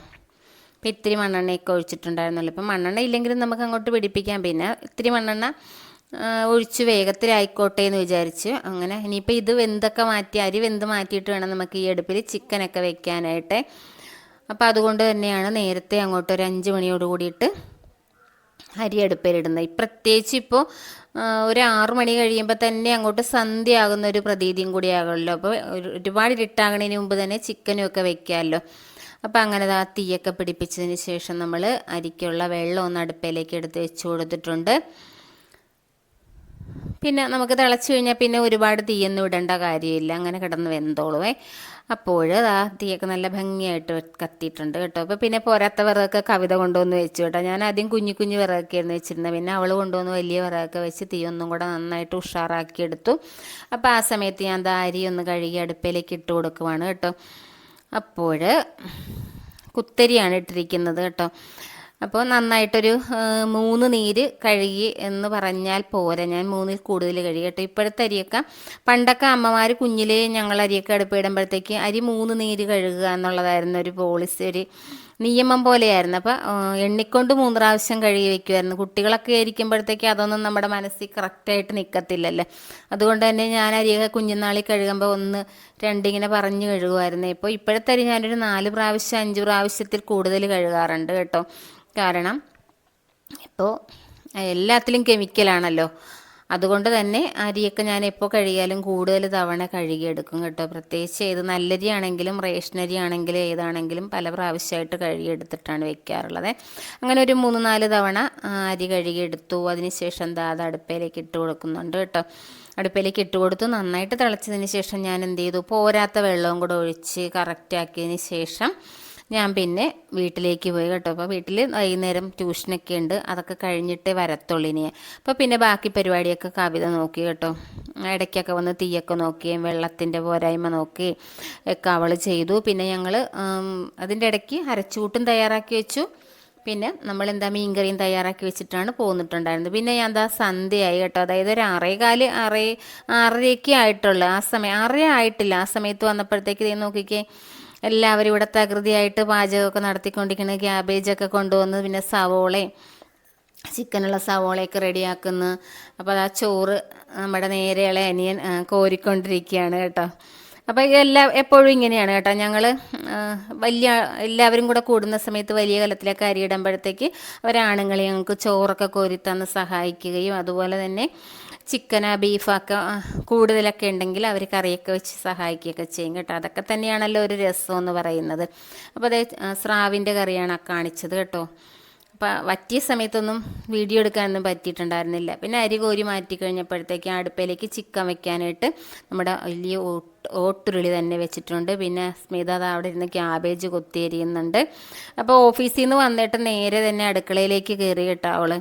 ഇപ്പം ഇത്തിരി മണ്ണെണ്ണയൊക്കെ ഒഴിച്ചിട്ടുണ്ടായിരുന്നല്ലോ ഇപ്പം മണ്ണെണ്ണ ഇല്ലെങ്കിലും നമുക്ക് അങ്ങോട്ട് പിടിപ്പിക്കാം. പിന്നെ ഇത്തിരി മണ്ണെണ്ണ ഒഴിച്ച് വേഗത്തിലായിക്കോട്ടെ എന്ന് വിചാരിച്ച്. അങ്ങനെ ഇനിയിപ്പോൾ ഇത് വെന്തൊക്കെ മാറ്റി അരി വെന്ത് മാറ്റിയിട്ട് വേണം നമുക്ക് ഈ അടുപ്പിൽ ചിക്കനൊക്കെ വെക്കാനായിട്ട്. അപ്പോൾ അതുകൊണ്ട് തന്നെയാണ് നേരത്തെ അങ്ങോട്ട് ഒരു അഞ്ച് മണിയോട് കൂടിയിട്ട് അരി അടുപ്പിലിടുന്നത്. പ്രത്യേകിച്ച് ഇപ്പോൾ ഒരു ആറു മണി കഴിയുമ്പോൾ തന്നെ അങ്ങോട്ട് സന്ധ്യ ആകുന്ന ഒരു പ്രതീതിയും കൂടിയാകുമല്ലോ അപ്പോൾ ഒരു- ഒരുപാട് ഇരുട്ടാകണതിന് മുമ്പ് തന്നെ ചിക്കനും ഒക്കെ വെക്കാമല്ലോ. അപ്പോൾ അങ്ങനെ ആ തീയൊക്കെ പിടിപ്പിച്ചതിന് ശേഷം നമ്മൾ അരിക്കുള്ള വെള്ളം ഒന്ന് അടുപ്പിലേക്ക് എടുത്ത് വെച്ച് കൊടുത്തിട്ടുണ്ട്. പിന്നെ നമുക്ക് തിളച്ച് കഴിഞ്ഞാൽ പിന്നെ ഒരുപാട് തീയൊന്നും ഇടേണ്ട കാര്യമില്ല. അങ്ങനെ കിടന്ന് വെന്തോളുവേ. അപ്പോൾ ആ തീയൊക്കെ നല്ല ഭംഗിയായിട്ട് കത്തിയിട്ടുണ്ട് കേട്ടോ. അപ്പോൾ പിന്നെ പോരാത്ത വിറകൊക്കെ കവിത കൊണ്ടുവന്ന് വെച്ചു കേട്ടോ. ഞാൻ ആദ്യം കുഞ്ഞു കുഞ്ഞു വിറകൊക്കെയായിരുന്നു വെച്ചിരുന്നത്. പിന്നെ അവൾ കൊണ്ടുവന്ന് വലിയ വിറകൊക്കെ വെച്ച് തീ ഒന്നും കൂടെ നന്നായിട്ട് ഉഷാറാക്കി എടുത്തു. അപ്പോൾ ആ സമയത്ത് ഞാൻ അരി ഒന്ന് കഴുകി അടുപ്പിലേക്ക് ഇട്ട് കൊടുക്കുവാണ് കേട്ടോ. അപ്പോൾ കുത്തരിയാണ് ഇട്ടിരിക്കുന്നത് കേട്ടോ. അപ്പോൾ നന്നായിട്ടൊരു മൂന്ന് നീര് കഴുകി എന്ന് പറഞ്ഞാൽ പോരാ. ഞാൻ മൂന്നിൽ കൂടുതൽ കഴുകി. കേട്ടോ ഇപ്പോഴത്തെ അരിയൊക്കെ. പണ്ടൊക്കെ അമ്മമാർ കുഞ്ഞിലേ ഞങ്ങൾ അരിയൊക്കെ അടുപ്പിടുമ്പോഴത്തേക്ക് അരി മൂന്ന് നീര് കഴുകുക എന്നുള്ളതായിരുന്നു ഒരു പോളിസി ഒരു നിയമം പോലെയായിരുന്നു. അപ്പോൾ എണ്ണിക്കൊണ്ട് മൂന്ന് പ്രാവശ്യം കഴുകി വെക്കുമായിരുന്നു കുട്ടികളൊക്കെ ഇരിക്കുമ്പോഴത്തേക്ക് അതൊന്നും നമ്മുടെ മനസ്സിൽ കറക്റ്റായിട്ട് നിൽക്കത്തില്ലല്ലേ അതുകൊണ്ട് തന്നെ ഞാൻ അരിയൊക്കെ കുഞ്ഞുനാളിൽ കഴുകുമ്പോൾ ഒന്ന് രണ്ടിങ്ങനെ പറഞ്ഞു കഴുകുമായിരുന്നു ഇപ്പോൾ ഇപ്പോഴത്തെ അരി ഞാനൊരു നാല് പ്രാവശ്യം അഞ്ച് പ്രാവശ്യത്തിൽ കൂടുതൽ കഴുകാറുണ്ട് കേട്ടോ. കാരണം ഇപ്പോൾ എല്ലാത്തിലും കെമിക്കലാണല്ലോ അതുകൊണ്ട് തന്നെ അരിയൊക്കെ ഞാൻ എപ്പോൾ കഴുകിയാലും കൂടുതൽ തവണ കഴുകിയെടുക്കും കേട്ടോ. പ്രത്യേകിച്ച് ഏത് നല്ലരി ആണെങ്കിലും റേഷനരി ആണെങ്കിലും ഏതാണെങ്കിലും പല പ്രാവശ്യമായിട്ട് കഴുകിയെടുത്തിട്ടാണ് വെക്കാറുള്ളത്. അങ്ങനെ ഒരു മൂന്ന് നാല് തവണ അരി കഴുകിയെടുത്തു. അതിനുശേഷം ദാ അത് അടുപ്പയിലേക്ക് ഇട്ട് കൊടുക്കുന്നുണ്ട് കേട്ടോ. അടുപ്പിലേക്ക് ഇട്ട് കൊടുത്തു. നന്നായിട്ട് തിളച്ചതിന് ശേഷം ഞാൻ എന്ത് ചെയ്തു? പോരാത്ത വെള്ളവും കൂടെ ഒഴിച്ച് കറക്റ്റാക്കിയതിന് ശേഷം ഞാൻ പിന്നെ വീട്ടിലേക്ക് പോയി കേട്ടോ. അപ്പോൾ വീട്ടിൽ വൈകുന്നേരം ട്യൂഷനൊക്കെ ഉണ്ട്. അതൊക്കെ കഴിഞ്ഞിട്ട് ഇനി. അപ്പോൾ പിന്നെ ബാക്കി പരിപാടിയൊക്കെ കവിത നോക്കി കേട്ടോ. ഇടയ്ക്കൊക്കെ വന്ന് തീയൊക്കെ നോക്കുകയും വെള്ളത്തിന്റെ പോരായ്മ നോക്കി ഒക്കെ അവൾ ചെയ്തു. പിന്നെ ഞങ്ങൾ അതിന്റെ ഇടയ്ക്ക് അരച്ചൂട്ടും തയ്യാറാക്കി വെച്ചു. പിന്നെ നമ്മൾ എന്താ മീൻകറിയും തയ്യാറാക്കി വെച്ചിട്ടാണ് പോന്നിട്ടുണ്ടായിരുന്നത്. പിന്നെ ഞാൻ എന്താ സന്ധ്യയായി കേട്ടോ. അതായത് ഒരു ആറേകാൽ ആറേ ആറരയൊക്കെ ആയിട്ടുള്ളൂ. ആ സമയം ആറര ആയിട്ടില്ല. ആ സമയത്ത് വന്നപ്പോഴത്തേക്ക് ദേ നോക്കിക്കേ എല്ലാവരും ഇവിടെ തകൃതിയായിട്ട് പാചകമൊക്കെ നടത്തിക്കൊണ്ടിരിക്കുന്നത് ക്യാബേജൊക്കെ കൊണ്ടുവന്ന് പിന്നെ സവോളയും ചിക്കനുള്ള സവോളയൊക്കെ റെഡിയാക്കുന്നു. അപ്പോൾ ആ ചോറ് നമ്മുടെ നേരെയുള്ള അനിയൻ കോരിക്കൊണ്ടിരിക്കുകയാണ് കേട്ടോ. അപ്പോൾ എല്ലാ എപ്പോഴും ഇങ്ങനെയാണ് കേട്ടോ. ഞങ്ങൾ വലിയ എല്ലാവരും കൂടെ കൂടുന്ന സമയത്ത് വലിയ കലത്തിലൊക്കെ അരിയിടുമ്പോഴത്തേക്ക് അവരാണുങ്ങളെ ഞങ്ങൾക്ക് ചോറൊക്കെ കോരി തന്ന് സഹായിക്കുകയും അതുപോലെ തന്നെ ചിക്കന ബീഫൊക്കെ കൂടുതലൊക്കെ ഉണ്ടെങ്കിൽ അവർ കറിയൊക്കെ വെച്ച് സഹായിക്കുകയൊക്കെ ചെയ്യും കേട്ടോ. അതൊക്കെ തന്നെയാണല്ലോ ഒരു രസം എന്ന് പറയുന്നത് അപ്പോൾ അതേ സ്രാവിന്റെ കറിയാണ് കാണിച്ചത് കേട്ടോ. അപ്പോൾ വറ്റിയ സമയത്തൊന്നും വീഡിയോ എടുക്കാനൊന്നും പറ്റിയിട്ടുണ്ടായിരുന്നില്ല. പിന്നെ അരി കോരി മാറ്റി കഴിഞ്ഞപ്പോഴത്തേക്ക് അടുപ്പിലേക്ക് ചിക്കൻ വെക്കാനായിട്ട് നമ്മുടെ വലിയ ഓട്ട് ഓട്ടുരുളി തന്നെ വെച്ചിട്ടുണ്ട്. പിന്നെ സ്മിത അത് അവിടെ ഇരുന്ന് ക്യാബേജ് കൊത്തി എരിയുന്നുണ്ട് അപ്പോൾ ഓഫീസിൽ നിന്ന് വന്നിട്ട് നേരെ തന്നെ അടുക്കളയിലേക്ക് കയറി കേട്ടോ അവൾ.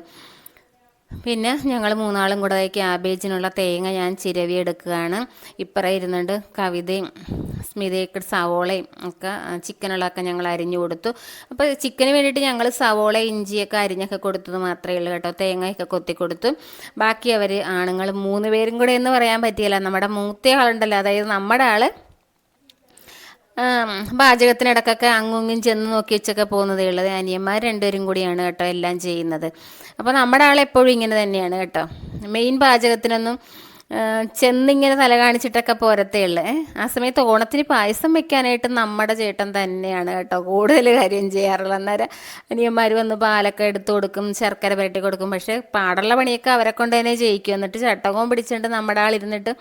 പിന്നെ ഞങ്ങൾ മൂന്നാളും കൂടെ ക്യാബേജിനുള്ള തേങ്ങ ഞാൻ ചിരവി എടുക്കുകയാണ്. ഇപ്പറേ ഇരുന്നുണ്ട് കവിതയും സ്മിതയൊക്കെ സവോളയും ഒക്കെ ചിക്കനുള്ളതൊക്കെ ഞങ്ങൾ അരിഞ്ഞു കൊടുത്തു. അപ്പോൾ ചിക്കന് വേണ്ടിയിട്ട് ഞങ്ങൾ സവോള ഇഞ്ചിയൊക്കെ അരിഞ്ഞൊക്കെ കൊടുത്തത് മാത്രമേ ഉള്ളൂ കേട്ടോ. തേങ്ങയൊക്കെ കൊത്തി കൊടുത്തു. ബാക്കി അവർ ആണുങ്ങൾ മൂന്ന് പേരും കൂടെ എന്ന് പറയാൻ പറ്റിയില്ല. നമ്മുടെ മൂത്ത ആളുണ്ടല്ലോ അതായത് നമ്മുടെ ആൾ പാചകത്തിനിടക്കൊക്കെ അങ്ങും ഇങ്ങും ചെന്ന് നോക്കി വെച്ചൊക്കെ പോകുന്നതേ ഉള്ളത് അനിയന്മാർ രണ്ടുപേരും കൂടിയാണ് കേട്ടോ എല്ലാം ചെയ്യുന്നത്. അപ്പോൾ നമ്മുടെ ആൾ എപ്പോഴും ഇങ്ങനെ തന്നെയാണ് കേട്ടോ. മെയിൻ പാചകത്തിനൊന്നും ചെന്നിങ്ങനെ തല കാണിച്ചിട്ടൊക്കെ പോരത്തേ ഉള്ളു. ആ സമയത്ത് ഓണത്തിന് പായസം വെക്കാനായിട്ട് നമ്മുടെ ചേട്ടൻ തന്നെയാണ് കേട്ടോ കൂടുതൽ കാര്യം ചെയ്യാറുള്ളത്. അന്നേരം അനിയന്മാർ വന്ന് പാലൊക്കെ എടുത്തു കൊടുക്കും ശർക്കര പുരട്ടി കൊടുക്കും. പക്ഷേ പാടുള്ള പണിയൊക്കെ അവരെ കൊണ്ട് തന്നെ ചെയ്യിക്കും. എന്നിട്ട് ചട്ടകവും പിടിച്ചിട്ട് നമ്മുടെ ആളിരുന്നിട്ട്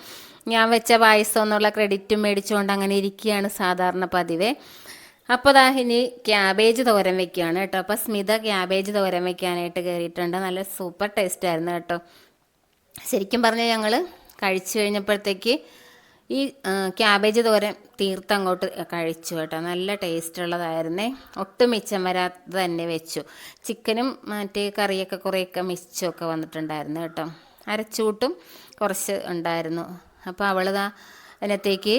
ഞാൻ വെച്ച പായസം എന്നുള്ള ക്രെഡിറ്റും മേടിച്ചുകൊണ്ട് അങ്ങനെ ഇരിക്കുകയാണ് സാധാരണ പതിവ്. അപ്പോൾ ദാ ഇനി ക്യാബേജ് തോരൻ വെക്കുകയാണ് കേട്ടോ. അപ്പോൾ സ്മിത ക്യാബേജ് തോരൻ വെക്കാനായിട്ട് കയറിയിട്ടുണ്ട് നല്ല സൂപ്പർ ടേസ്റ്റ് ആയിരുന്നു കേട്ടോ. ശരിക്കും പറഞ്ഞാൽ ഞങ്ങൾ കഴിച്ചു കഴിഞ്ഞപ്പോഴത്തേക്ക് ഈ ക്യാബേജ് തോരൻ തീർത്തങ്ങോട്ട് കഴിച്ചു കേട്ടോ. നല്ല ടേസ്റ്റ് ഉള്ളതായിരുന്നേ. ഒട്ടും മിച്ചം വരാത്തത് തന്നെ വെച്ചു. ചിക്കനും മറ്റേ കറിയൊക്കെ കുറേയൊക്കെ മിച്ചമൊക്കെ വന്നിട്ടുണ്ടായിരുന്നു കേട്ടോ. അരച്ചൂട്ടും കുറച്ച് ഉണ്ടായിരുന്നു. അപ്പോൾ അവളിതാ അതിനകത്തേക്ക്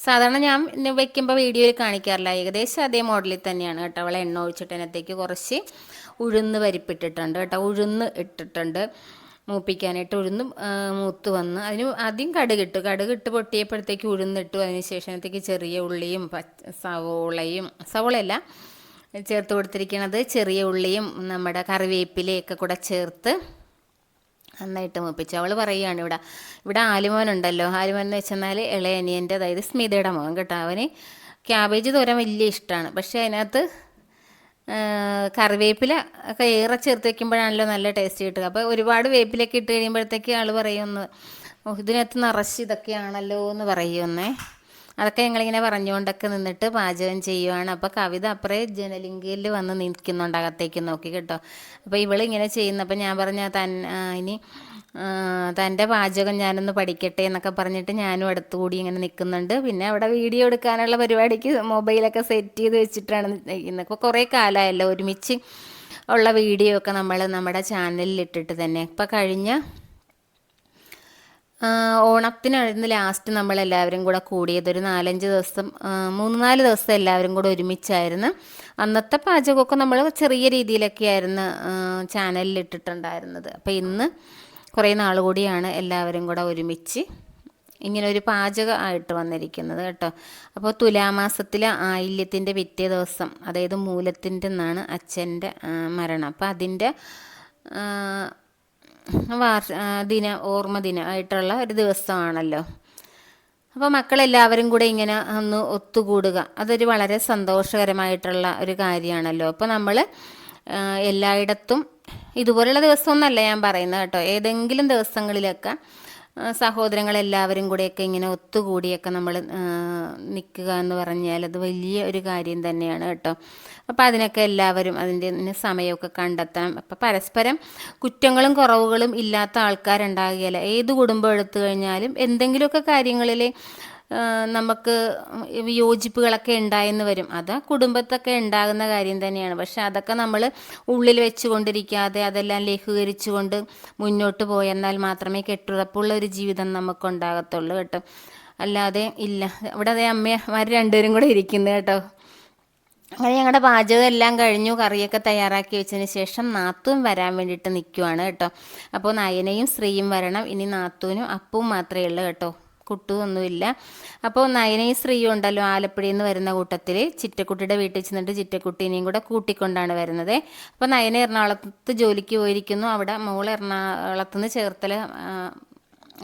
സാധാരണ ഞാൻ വെക്കുമ്പോൾ വീഡിയോയിൽ കാണിക്കാറില്ല. ഏകദേശം അതേ മോഡലിൽ തന്നെയാണ് കേട്ടോ. അവളെ എണ്ണ ഒഴിച്ചിട്ട് അതിനകത്തേക്ക് കുറച്ച് ഉഴുന്ന് പരിപ്പിട്ടിട്ടുണ്ട് കേട്ടോ. ഉഴുന്ന് ഇട്ടിട്ടുണ്ട്. മൂപ്പിക്കാനായിട്ട് ഉഴുന്ന് മൂത്ത് വന്ന് അതിന് ആദ്യം കടുകിട്ടു കടുകിട്ട് പൊട്ടിയപ്പോഴത്തേക്ക് ഉഴുന്നിട്ടു അതിന് ശേഷം അതിനകത്തേക്ക് ചെറിയ ഉള്ളിയും സവോളയും സവോളയല്ല ചേർത്ത് കൊടുത്തിരിക്കുന്നത് ചെറിയ ഉള്ളിയും നമ്മുടെ കറിവേപ്പിലയൊക്കെ കൂടെ ചേർത്ത് നന്നായിട്ട് മൂപ്പിച്ചു. അവൾ പറയുകയാണ് ഇവിടെ ഇവിടെ ആലുമോനുണ്ടല്ലോ. ആലുമോൻ എന്ന് വെച്ചെന്നാൽ ഇളയനിയന്റെ അതായത് സ്മിതയുടെ മോൻ കേട്ടോ. അവന് ക്യാബേജ് തോരൻ വലിയ ഇഷ്ടമാണ് പക്ഷേ അതിനകത്ത് കറിവേപ്പില ഒക്കെ ഏറെ ചേർത്ത് വെക്കുമ്പോഴാണല്ലോ നല്ല ടേസ്റ്റ് കിട്ടുക. അപ്പോൾ ഒരുപാട് വേപ്പിലൊക്കെ ഇട്ട് കഴിയുമ്പോഴത്തേക്ക് ആൾ പറയുമെന്ന് ഇതിനകത്ത് നിറച്ച് ഇതൊക്കെയാണല്ലോ എന്ന് പറയുമെന്നേ അതൊക്കെ ഞങ്ങളിങ്ങനെ പറഞ്ഞുകൊണ്ടൊക്കെ നിന്നിട്ട് പാചകം ചെയ്യുവാണ്. അപ്പോൾ കവിത അപ്പറേ ജനലിങ്കയിൽ വന്ന് നിൽക്കുന്നുണ്ട് അകത്തേക്ക് നോക്കി കേട്ടോ. അപ്പോൾ ഇവളിങ്ങനെ ചെയ്യുന്ന അപ്പോൾ ഞാൻ പറഞ്ഞ തൻ ഇനി തന്റെ പാചകം ഞാനൊന്ന് പഠിക്കട്ടെ എന്നൊക്കെ പറഞ്ഞിട്ട് ഞാനും അടുത്തുകൂടി ഇങ്ങനെ നിൽക്കുന്നുണ്ട്. പിന്നെ അവിടെ വീഡിയോ എടുക്കാനുള്ള പരിപാടിക്ക് മൊബൈലൊക്കെ സെറ്റ് ചെയ്ത് വെച്ചിട്ടാണ് നിൽക്കുന്നത്. ഇപ്പോൾ കുറേ കാലമായല്ലോ ഒരുമിച്ച് ഉള്ള വീഡിയോ ഒക്കെ നമ്മൾ നമ്മുടെ ചാനലിൽ ഇട്ടിട്ട് തന്നെ. ഇപ്പം കഴിഞ്ഞ ഓണത്തിനായിരുന്നു ലാസ്റ്റ് നമ്മൾ എല്ലാവരും കൂടെ കൂടിയത്. ഒരു നാലഞ്ച് ദിവസം മൂന്ന് നാല് ദിവസം എല്ലാവരും കൂടെ ഒരുമിച്ചായിരുന്നു. അന്നത്തെ പാചകമൊക്കെ നമ്മൾ ചെറിയ രീതിയിലൊക്കെ ആയിരുന്നു ചാനലിൽ ഇട്ടിട്ടുണ്ടായിരുന്നത്. അപ്പോൾ ഇന്ന് കുറേ നാൾ കൂടിയാണ് എല്ലാവരും കൂടെ ഒരുമിച്ച് ഇങ്ങനെ ഒരു പാചകം ആയിട്ട് വന്നിരിക്കുന്നത് കേട്ടോ. അപ്പോൾ തുലാമാസത്തിലെ ആയില്യത്തിന്റെ പിറ്റേ ദിവസം അതായത് മൂലത്തിന്റെ എന്നാണ് അച്ഛന്റെ മരണം. അപ്പോൾ അതിന്റെ വാർഷ ദിന ഓർമ്മ ദിനമായിട്ടുള്ള ഒരു ദിവസമാണല്ലോ. അപ്പോൾ മക്കളെല്ലാവരും കൂടെ ഇങ്ങനെ ഒന്ന് ഒത്തുകൂടുക. അതൊരു വളരെ സന്തോഷകരമായിട്ടുള്ള ഒരു കാര്യമാണല്ലോ. അപ്പോൾ നമ്മൾ എല്ലായിടത്തും ഇതുപോലുള്ള ദിവസമൊന്നല്ല ഞാൻ പറയുന്നത് കേട്ടോ. ഏതെങ്കിലും ദിവസങ്ങളിലൊക്കെ സഹോദരങ്ങളെല്ലാവരും കൂടെയൊക്കെ ഇങ്ങനെ ഒത്തുകൂടിയൊക്കെ നമ്മൾ നിൽക്കുക എന്ന് പറഞ്ഞാൽ അത് വലിയ ഒരു കാര്യം തന്നെയാണ് കേട്ടോ. അപ്പോൾ അതിനൊക്കെ എല്ലാവരും അതിന്റെ സമയമൊക്കെ കണ്ടെത്തണം. അപ്പോൾ പരസ്പരം കുറ്റങ്ങളും കുറവുകളും ഇല്ലാത്ത ആൾക്കാരുണ്ടാകുകയില്ല ഏത് കുടുംബം എടുത്തു കഴിഞ്ഞാലും എന്തെങ്കിലുമൊക്കെ കാര്യങ്ങളിൽ നമുക്ക് യോജിപ്പുകളൊക്കെ ഉണ്ടായെന്ന് വരും. അത് കുടുംബത്തൊക്കെ ഉണ്ടാകുന്ന കാര്യം തന്നെയാണ്. പക്ഷെ അതൊക്കെ നമ്മൾ ഉള്ളിൽ വെച്ചുകൊണ്ടിരിക്കാതെ അതെല്ലാം ലഘൂകരിച്ചുകൊണ്ട് മുന്നോട്ട് പോയെന്നാൽ മാത്രമേ കെട്ടുറപ്പുള്ള ഒരു ജീവിതം നമുക്കുണ്ടാകത്തുള്ളൂ കേട്ടോ. അല്ലാതെ ഇല്ല. ഇവിടെ അതേ അമ്മമാർ രണ്ടുപേരും കൂടെ ഇരിക്കുന്നത് കേട്ടോ. അങ്ങനെ ഞങ്ങളുടെ പാചകം എല്ലാം കഴിഞ്ഞു. കറിയൊക്കെ തയ്യാറാക്കി വെച്ചതിന് ശേഷം നാത്തുവും വരാൻ വേണ്ടിയിട്ട് നിൽക്കുവാണ് കേട്ടോ. അപ്പോൾ നയനയും ശ്രീയും വരണം. ഇനി നാത്തൂനും അപ്പവും മാത്രമേ ഉള്ളൂ കേട്ടോ. കുട്ടുമൊന്നുമില്ല അപ്പോൾ നയനയും ശ്രീയും ഉണ്ടല്ലോ ആലപ്പുഴയിൽ നിന്ന് വരുന്ന കൂട്ടത്തിൽ ചിറ്റക്കുട്ടിയുടെ വീട്ടിൽ ചെന്നിട്ട് ചിറ്റക്കുട്ടീനെയും കൂടെ കൂട്ടിക്കൊണ്ടാണ് വരുന്നത്. അപ്പോൾ നയന എറണാകുളത്ത് ജോലിക്ക് പോയിരിക്കുന്നു. അവിടെ മോൾ എറണാകുളത്ത് നിന്ന് ചേർത്തല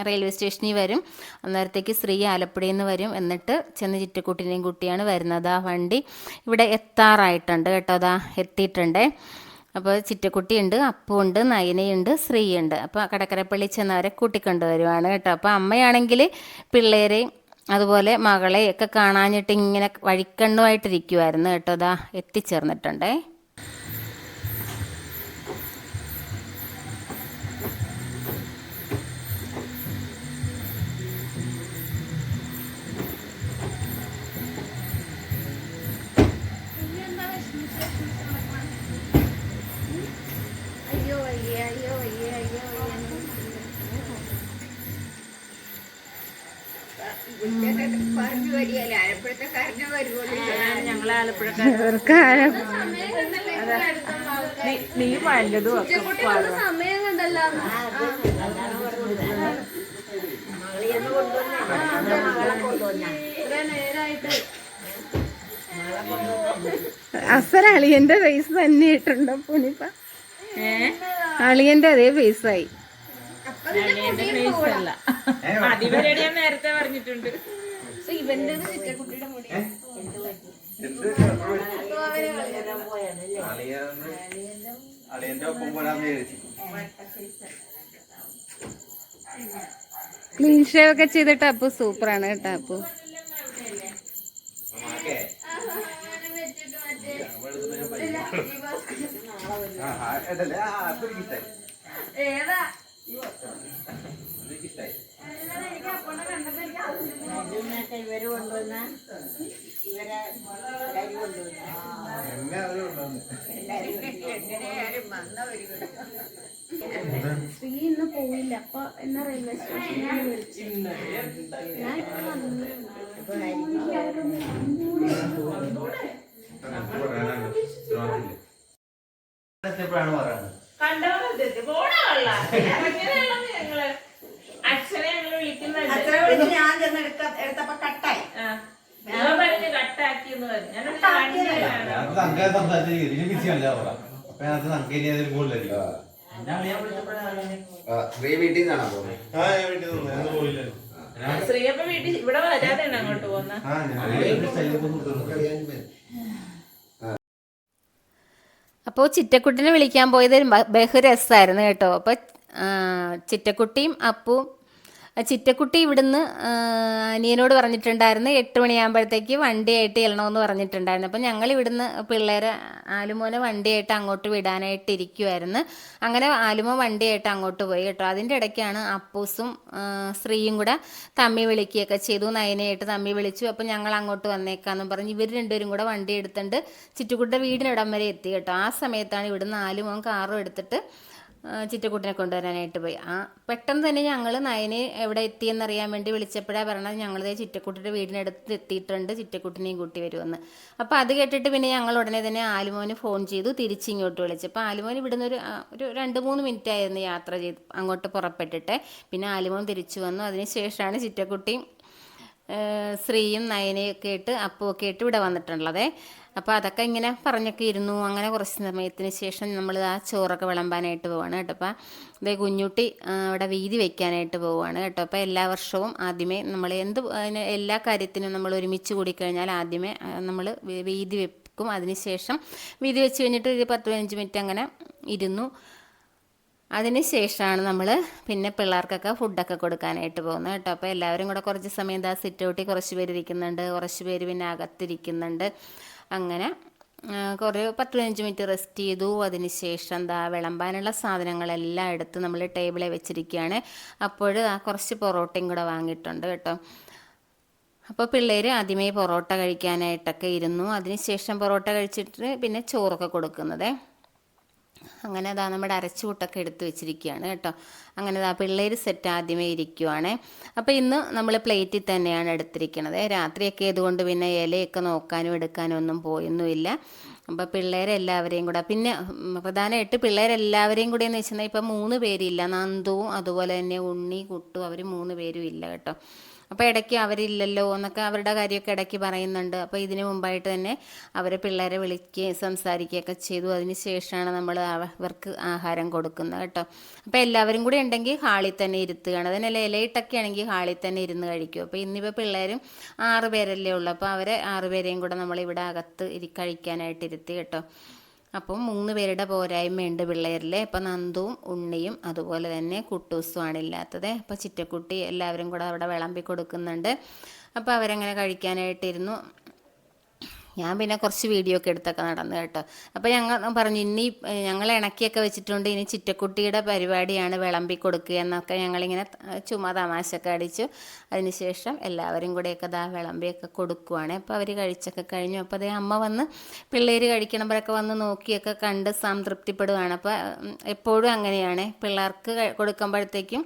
റെയിൽവേ സ്റ്റേഷനിൽ വരും. അന്നേരത്തേക്ക് ശ്രീ ആലപ്പുഴയിൽ നിന്ന് വരും. എന്നിട്ട് ചെന്ന് ചിറ്റക്കുട്ടിനെയും കുട്ടിയാണ് വരുന്നത്. ആ വണ്ടി ഇവിടെ എത്താറായിട്ടുണ്ട് കേട്ടോ. അതാ എത്തിയിട്ടുണ്ട്. അപ്പോൾ ചിറ്റക്കുട്ടിയുണ്ട് അപ്പുണ്ട് നയനയുണ്ട് ശ്രീയുണ്ട്. അപ്പോൾ കടക്കരപ്പള്ളി ചെന്നവരെ കൂട്ടിക്കൊണ്ട് വരുവാണ് കേട്ടോ. അപ്പോൾ അമ്മയാണെങ്കിൽ പിള്ളേരെയും അതുപോലെ മകളെയൊക്കെ കാണാഞ്ഞിട്ട് ഇങ്ങനെ വഴിക്കണ്ണുമായിട്ടിരിക്കുമായിരുന്നു കേട്ടോ. അതാ എത്തിച്ചേർന്നിട്ടുണ്ടേ. ഞങ്ങളെ ആലപ്പുഴക്കാർ നീ വേണ്ടതും സമയം കണ്ടല്ലോ അസൽ അളിയന്റെ ഫേസ് തന്നെ ഇട്ടുണ്ടോ പുനിപ്പ അളിയന്റെ അതേ ഫേസായി അല്ല. അതിവരുടെ ഞാൻ നേരത്തെ പറഞ്ഞിട്ടുണ്ട്. അളിയന്റെ ഒപ്പം പോരാന്ന് വിചാരിച്ചു. ക്ലീൻ ഷേവ് ഒക്കെ ചെയ്തിട്ട് അപ്പു സൂപ്പറാണ് കേട്ടോ അപ്പു. ആ കൊണ്ടുവന്നു. ശ്രീ ഇന്ന് പോയില്ല അപ്പൊ എന്നാ റെയിൽവേ സ്റ്റേഷനിൽ വിളിച്ചു. ഞാൻ ഇപ്പൊ വന്നു. എത്തിയപ്പോഴാണ് പറയുന്നത്. കണ്ടവരെത്തി പോണല്ല ഞങ്ങൾ അച്ഛനെ ഞങ്ങൾ? വിളിക്കുന്നുണ്ട് ഞാൻ ചെന്ന് എടുത്ത എടുത്തപ്പോ കട്ടായി. ആ. ഞാൻ പറഞ്ഞ് കട്ടാക്കി എന്ന് പറഞ്ഞു. ശ്രീ വീട്ടിൽ നിന്നാണോ പോകുന്നത് ശ്രീയപ്പ വീട്ടിൽ ഇവിടെ വരാതെയാണ് അങ്ങോട്ട് പോകുന്നത് അപ്പോൾ ചിറ്റക്കുട്ടിനെ വിളിക്കാൻ പോയത് ബഹു രസമായിരുന്നു കേട്ടോ. അപ്പോൾ ചിറ്റക്കുട്ടിയും അപ്പും ചിറ്റക്കുട്ടി ഇവിടുന്ന് അനിയനോട് പറഞ്ഞിട്ടുണ്ടായിരുന്നു എട്ട് മണിയാകുമ്പോഴത്തേക്ക് വണ്ടിയായിട്ട് ചെല്ലണമെന്ന് പറഞ്ഞിട്ടുണ്ടായിരുന്നു. അപ്പം ഞങ്ങൾ ഇവിടുന്ന് പിള്ളേരെ ആലുമോനെ വണ്ടിയായിട്ട് അങ്ങോട്ട് വിടാനായിട്ട് ഇരിക്കുമായിരുന്നു അങ്ങനെ ആലുമോ വണ്ടിയായിട്ട് അങ്ങോട്ട് പോയി കേട്ടോ. അതിന്റെ ഇടയ്ക്കാണ് അപ്പൂസും ശ്രീയും കൂടെ തമ്മി വിളിക്കുകയൊക്കെ ചെയ്തു. നയനയായിട്ട് തമ്മി വിളിച്ചു. അപ്പം ഞങ്ങൾ അങ്ങോട്ട് വന്നേക്കാന്ന് പറഞ്ഞ് ഇവർ രണ്ടുപേരും കൂടെ വണ്ടി എടുത്തുകൊണ്ട് ചിറ്റുകുട്ടിയുടെ വീടിനിടം വരെ എത്തി കേട്ടോ. ആ സമയത്താണ് ഇവിടുന്ന് ആലുമോൻ കാറും എടുത്തിട്ട് ചിറ്റക്കുട്ടിനെ കൊണ്ടുവരാനായിട്ട് പോയി. ആ പെട്ടെന്ന് തന്നെ ഞങ്ങൾ നയനെ എവിടെ എത്തിയെന്നറിയാൻ വേണ്ടി വിളിച്ചപ്പോഴാണ് പറഞ്ഞത് ഞങ്ങളിതേ ചിറ്റക്കുട്ടിയുടെ വീടിനടുത്ത് എത്തിയിട്ടുണ്ട് ചിറ്റക്കുട്ടിനെയും കൂട്ടി വരുമെന്ന്. അപ്പോൾ അത് കേട്ടിട്ട് പിന്നെ ഞങ്ങൾ ഉടനെ തന്നെ ആലുമോന് ഫോൺ ചെയ്തു തിരിച്ചിങ്ങോട്ട് വിളിച്ചു. അപ്പോൾ ആലുമോൻ ഇവിടുന്ന് ഒരു ഒരു രണ്ട് മൂന്ന് മിനിറ്റ് ആയിരുന്നു യാത്ര ചെയ്ത് അങ്ങോട്ട് പുറപ്പെട്ടിട്ട്. പിന്നെ ആലുമോൻ തിരിച്ചു വന്നു. അതിന് ശേഷമാണ് ചിറ്റക്കുട്ടിയും ശ്രീയും നയനയൊക്കെ ആയിട്ട് അപ്പുവൊക്കെ ആയിട്ട് ഇവിടെ വന്നിട്ടുള്ളത്. അപ്പോൾ അതൊക്കെ ഇങ്ങനെ പറഞ്ഞൊക്കെ ഇരുന്നു. അങ്ങനെ കുറച്ച് സമയത്തിന് ശേഷം നമ്മൾ ആ ചോറൊക്കെ വിളമ്പാനായിട്ട് പോവാണ് കേട്ടോ. അപ്പോൾ ഇതേ കുഞ്ഞുട്ടി അവിടെ വീതി വെക്കാനായിട്ട് പോവുകയാണ് കേട്ടോ. അപ്പോൾ എല്ലാ വർഷവും ആദ്യമേ നമ്മൾ എന്ത് എല്ലാ കാര്യത്തിനും നമ്മൾ ഒരുമിച്ച് കൂടിക്കഴിഞ്ഞാൽ ആദ്യമേ നമ്മൾ വീതി വെക്കും. അതിന് ശേഷം വീതി വെച്ച് കഴിഞ്ഞിട്ട് ഒരു പത്ത് പതിനഞ്ച് മിനിറ്റ് അങ്ങനെ ഇരുന്നു. അതിന് ശേഷമാണ് നമ്മൾ പിന്നെ പിള്ളേർക്കൊക്കെ ഫുഡൊക്കെ കൊടുക്കാനായിട്ട് പോകുന്നത് കേട്ടോ. അപ്പോൾ എല്ലാവരും കൂടെ കുറച്ച് സമയം ദാ സിറ്റ് ഔട്ടിൽ കുറച്ച് പേര് ഇരിക്കുന്നുണ്ട് കുറച്ച് പേര് പിന്നെ അകത്തിരിക്കുന്നുണ്ട്. അങ്ങനെ കുറേ പത്ത് പതിനഞ്ച് മിനിറ്റ് റെസ്റ്റ് ചെയ്തു. അതിന് ശേഷം എന്താ വിളമ്പാനുള്ള സാധനങ്ങളെല്ലാം എടുത്ത് നമ്മൾ ടേബിളിൽ വെച്ചിരിക്കുകയാണ്. അപ്പോൾ ആ കുറച്ച് പൊറോട്ടയും കൂടെ വാങ്ങിയിട്ടുണ്ട് കേട്ടോ. അപ്പോൾ പിള്ളേർ ആദ്യമേ പൊറോട്ട കഴിക്കാനായിട്ടൊക്കെ ഇരുന്നു. അതിനുശേഷം പൊറോട്ട കഴിച്ചിട്ട് പിന്നെ ചോറൊക്കെ കൊടുക്കുന്നത്. അങ്ങനെ അതാ നമ്മുടെ അരച്ചുകൂട്ടൊക്കെ എടുത്ത് വെച്ചിരിക്കുകയാണ് കേട്ടോ. അങ്ങനെ അതാ പിള്ളേർ സെറ്റ് ആദ്യമേ ഇരിക്കുവാണ്. അപ്പോൾ ഇന്ന് നമ്മൾ പ്ലേറ്റിൽ തന്നെയാണ് എടുത്തിരിക്കുന്നത് രാത്രിയൊക്കെ ഇതുകൊണ്ട് പിന്നെ ഇലയൊക്കെ നോക്കാനും എടുക്കാനും ഒന്നും പോയൊന്നുമില്ല. അപ്പോൾ പിള്ളേരെല്ലാവരെയും കൂടെ. പിന്നെ പ്രധാനമായിട്ട് പിള്ളേരെല്ലാവരെയും കൂടെ എന്ന് വെച്ചാൽ ഇപ്പം മൂന്ന് പേരില്ല. നന്ദുവും അതുപോലെ തന്നെ ഉണ്ണി കുട്ടു അവർ മൂന്ന് പേരും ഇല്ല കേട്ടോ. അപ്പോൾ ഇടയ്ക്ക് അവരില്ലല്ലോ എന്നൊക്കെ അവരുടെ കാര്യമൊക്കെ ഇടയ്ക്ക് പറയുന്നുണ്ട്. അപ്പോൾ ഇതിനു മുമ്പായിട്ട് തന്നെ അവരെ പിള്ളേരെ വിളിക്കുകയും സംസാരിക്കുകയൊക്കെ ചെയ്തു. അതിന് ശേഷമാണ് നമ്മൾ അവർക്ക് ആഹാരം കൊടുക്കുന്നത് കേട്ടോ. അപ്പോൾ എല്ലാവരും കൂടി ഉണ്ടെങ്കിൽ ഹാളിൽ തന്നെ ഇരുത്തുകയാണ്. അതിനല്ല ഇലയിട്ടൊക്കെ ആണെങ്കിൽ ഹാളിൽ തന്നെ ഇരുന്ന് കഴിക്കും. അപ്പോൾ ഇന്നിപ്പോൾ പിള്ളേരും ആറ് പേരല്ലേ ഉള്ളൂ. അപ്പോൾ അവരെ ആറ് പേരെയും കൂടെ നമ്മൾ ഇവിടെ അകത്ത് ഇരി കഴിക്കാനായിട്ട് ഇരുത്തി കേട്ടോ. അപ്പം മൂന്ന് പേരുടെ പോരായ്മയുണ്ട് പിള്ളേരിൽ അപ്പം നന്ദുവും ഉണ്ണിയും അതുപോലെ തന്നെ കുട്ടൂസുമാണ് ഇല്ലാത്തത്. അപ്പോൾ ചിറ്റക്കുട്ടി എല്ലാവരും കൂടെ അവിടെ വിളമ്പി കൊടുക്കുന്നുണ്ട്. അപ്പോൾ അവരങ്ങനെ കഴിക്കാനായിട്ടിരുന്നു. ഞാൻ പിന്നെ കുറച്ച് വീഡിയോ ഒക്കെ എടുത്തൊക്കെ നടന്നു കേട്ടോ. അപ്പോൾ ഞങ്ങൾ പറഞ്ഞു ഇനി ഞങ്ങൾ ഇണക്കിയൊക്കെ വെച്ചിട്ടുണ്ട്. ഇനി ചിറ്റക്കുട്ടിയുടെ പരിപാടിയാണ് വിളമ്പി കൊടുക്കുക എന്നൊക്കെ ഞങ്ങളിങ്ങനെ ചുമ്മാ തമാശയൊക്കെ അടിച്ചു. അതിനുശേഷം എല്ലാവരും കൂടെയൊക്കെ ദാ വിളമ്പിയൊക്കെ കൊടുക്കുവാണ്. അപ്പോൾ അവർ കഴിച്ചൊക്കെ കഴിഞ്ഞു. അപ്പോൾ അതേ അമ്മ വന്ന് പിള്ളേർ കഴിക്കണമ്പോഴൊക്കെ വന്ന് നോക്കിയൊക്കെ കണ്ട് സംതൃപ്തിപ്പെടുകയാണ് അപ്പോൾ എപ്പോഴും അങ്ങനെയാണ്. പിള്ളേർക്ക് കൊടുക്കുമ്പോഴത്തേക്കും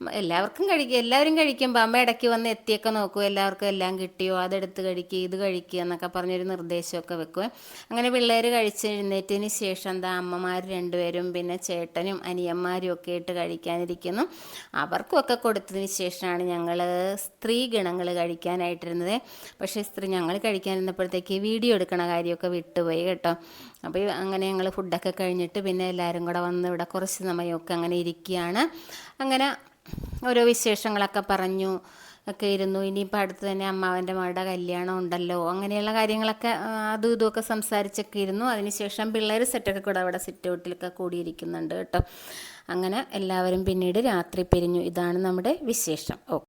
എല്ലാവർക്കും കഴിക്കും എല്ലാവരും കഴിക്കുമ്പോൾ അമ്മ ഇടയ്ക്ക് വന്ന് എത്തിയൊക്കെ നോക്കും എല്ലാവർക്കും എല്ലാം കിട്ടിയോ അതെടുത്ത് കഴിക്കുക ഇത് കഴിക്കുക എന്നൊക്കെ പറഞ്ഞൊരു നിർദ്ദേശമൊക്കെ വെക്കും അങ്ങനെ പിള്ളേർ കഴിച്ച് എഴുന്നേറ്റതിന് ശേഷം എന്താ അമ്മമാർ രണ്ടുപേരും പിന്നെ ചേട്ടനും അനിയന്മാരും ഒക്കെ ആയിട്ട് കഴിക്കാനിരിക്കുന്നു. അവർക്കൊക്കെ കൊടുത്തതിന് ശേഷമാണ് ഞങ്ങൾ സ്ത്രീ ഗണങ്ങൾ കഴിക്കാനായിട്ടിരുന്നത്. പക്ഷേ സ്ത്രീ ഞങ്ങൾ കഴിക്കാനിരുന്നപ്പോഴത്തേക്ക് വീഡിയോ എടുക്കണ കാര്യമൊക്കെ വിട്ടുപോയി കേട്ടോ. അപ്പോൾ അങ്ങനെ ഞങ്ങൾ ഫുഡൊക്കെ കഴിഞ്ഞിട്ട് പിന്നെ എല്ലാവരും കൂടെ വന്ന് ഇവിടെ കുറച്ച് സമയമൊക്കെ അങ്ങനെ ഇരിക്കുകയാണ്. അങ്ങനെ ഓരോ വിശേഷങ്ങളൊക്കെ പറഞ്ഞു ഒക്കെ ഇരുന്നു. ഇനിയിപ്പോൾ അടുത്ത് തന്നെ അമ്മാവന്റെ മകളുടെ കല്യാണം ഉണ്ടല്ലോ. അങ്ങനെയുള്ള കാര്യങ്ങളൊക്കെ അതും ഇതുമൊക്കെ സംസാരിച്ചൊക്കെ ഇരുന്നു. അതിനുശേഷം പിള്ളേർ സെറ്റൊക്കെ കൂടെ അവിടെ സിറ്റ് ഔട്ടിലൊക്കെ കൂടിയിരിക്കുന്നുണ്ട് കേട്ടോ. അങ്ങനെ എല്ലാവരും പിന്നീട് രാത്രി പിരിഞ്ഞു. ഇതാണ് നമ്മുടെ വിശേഷം. ഓ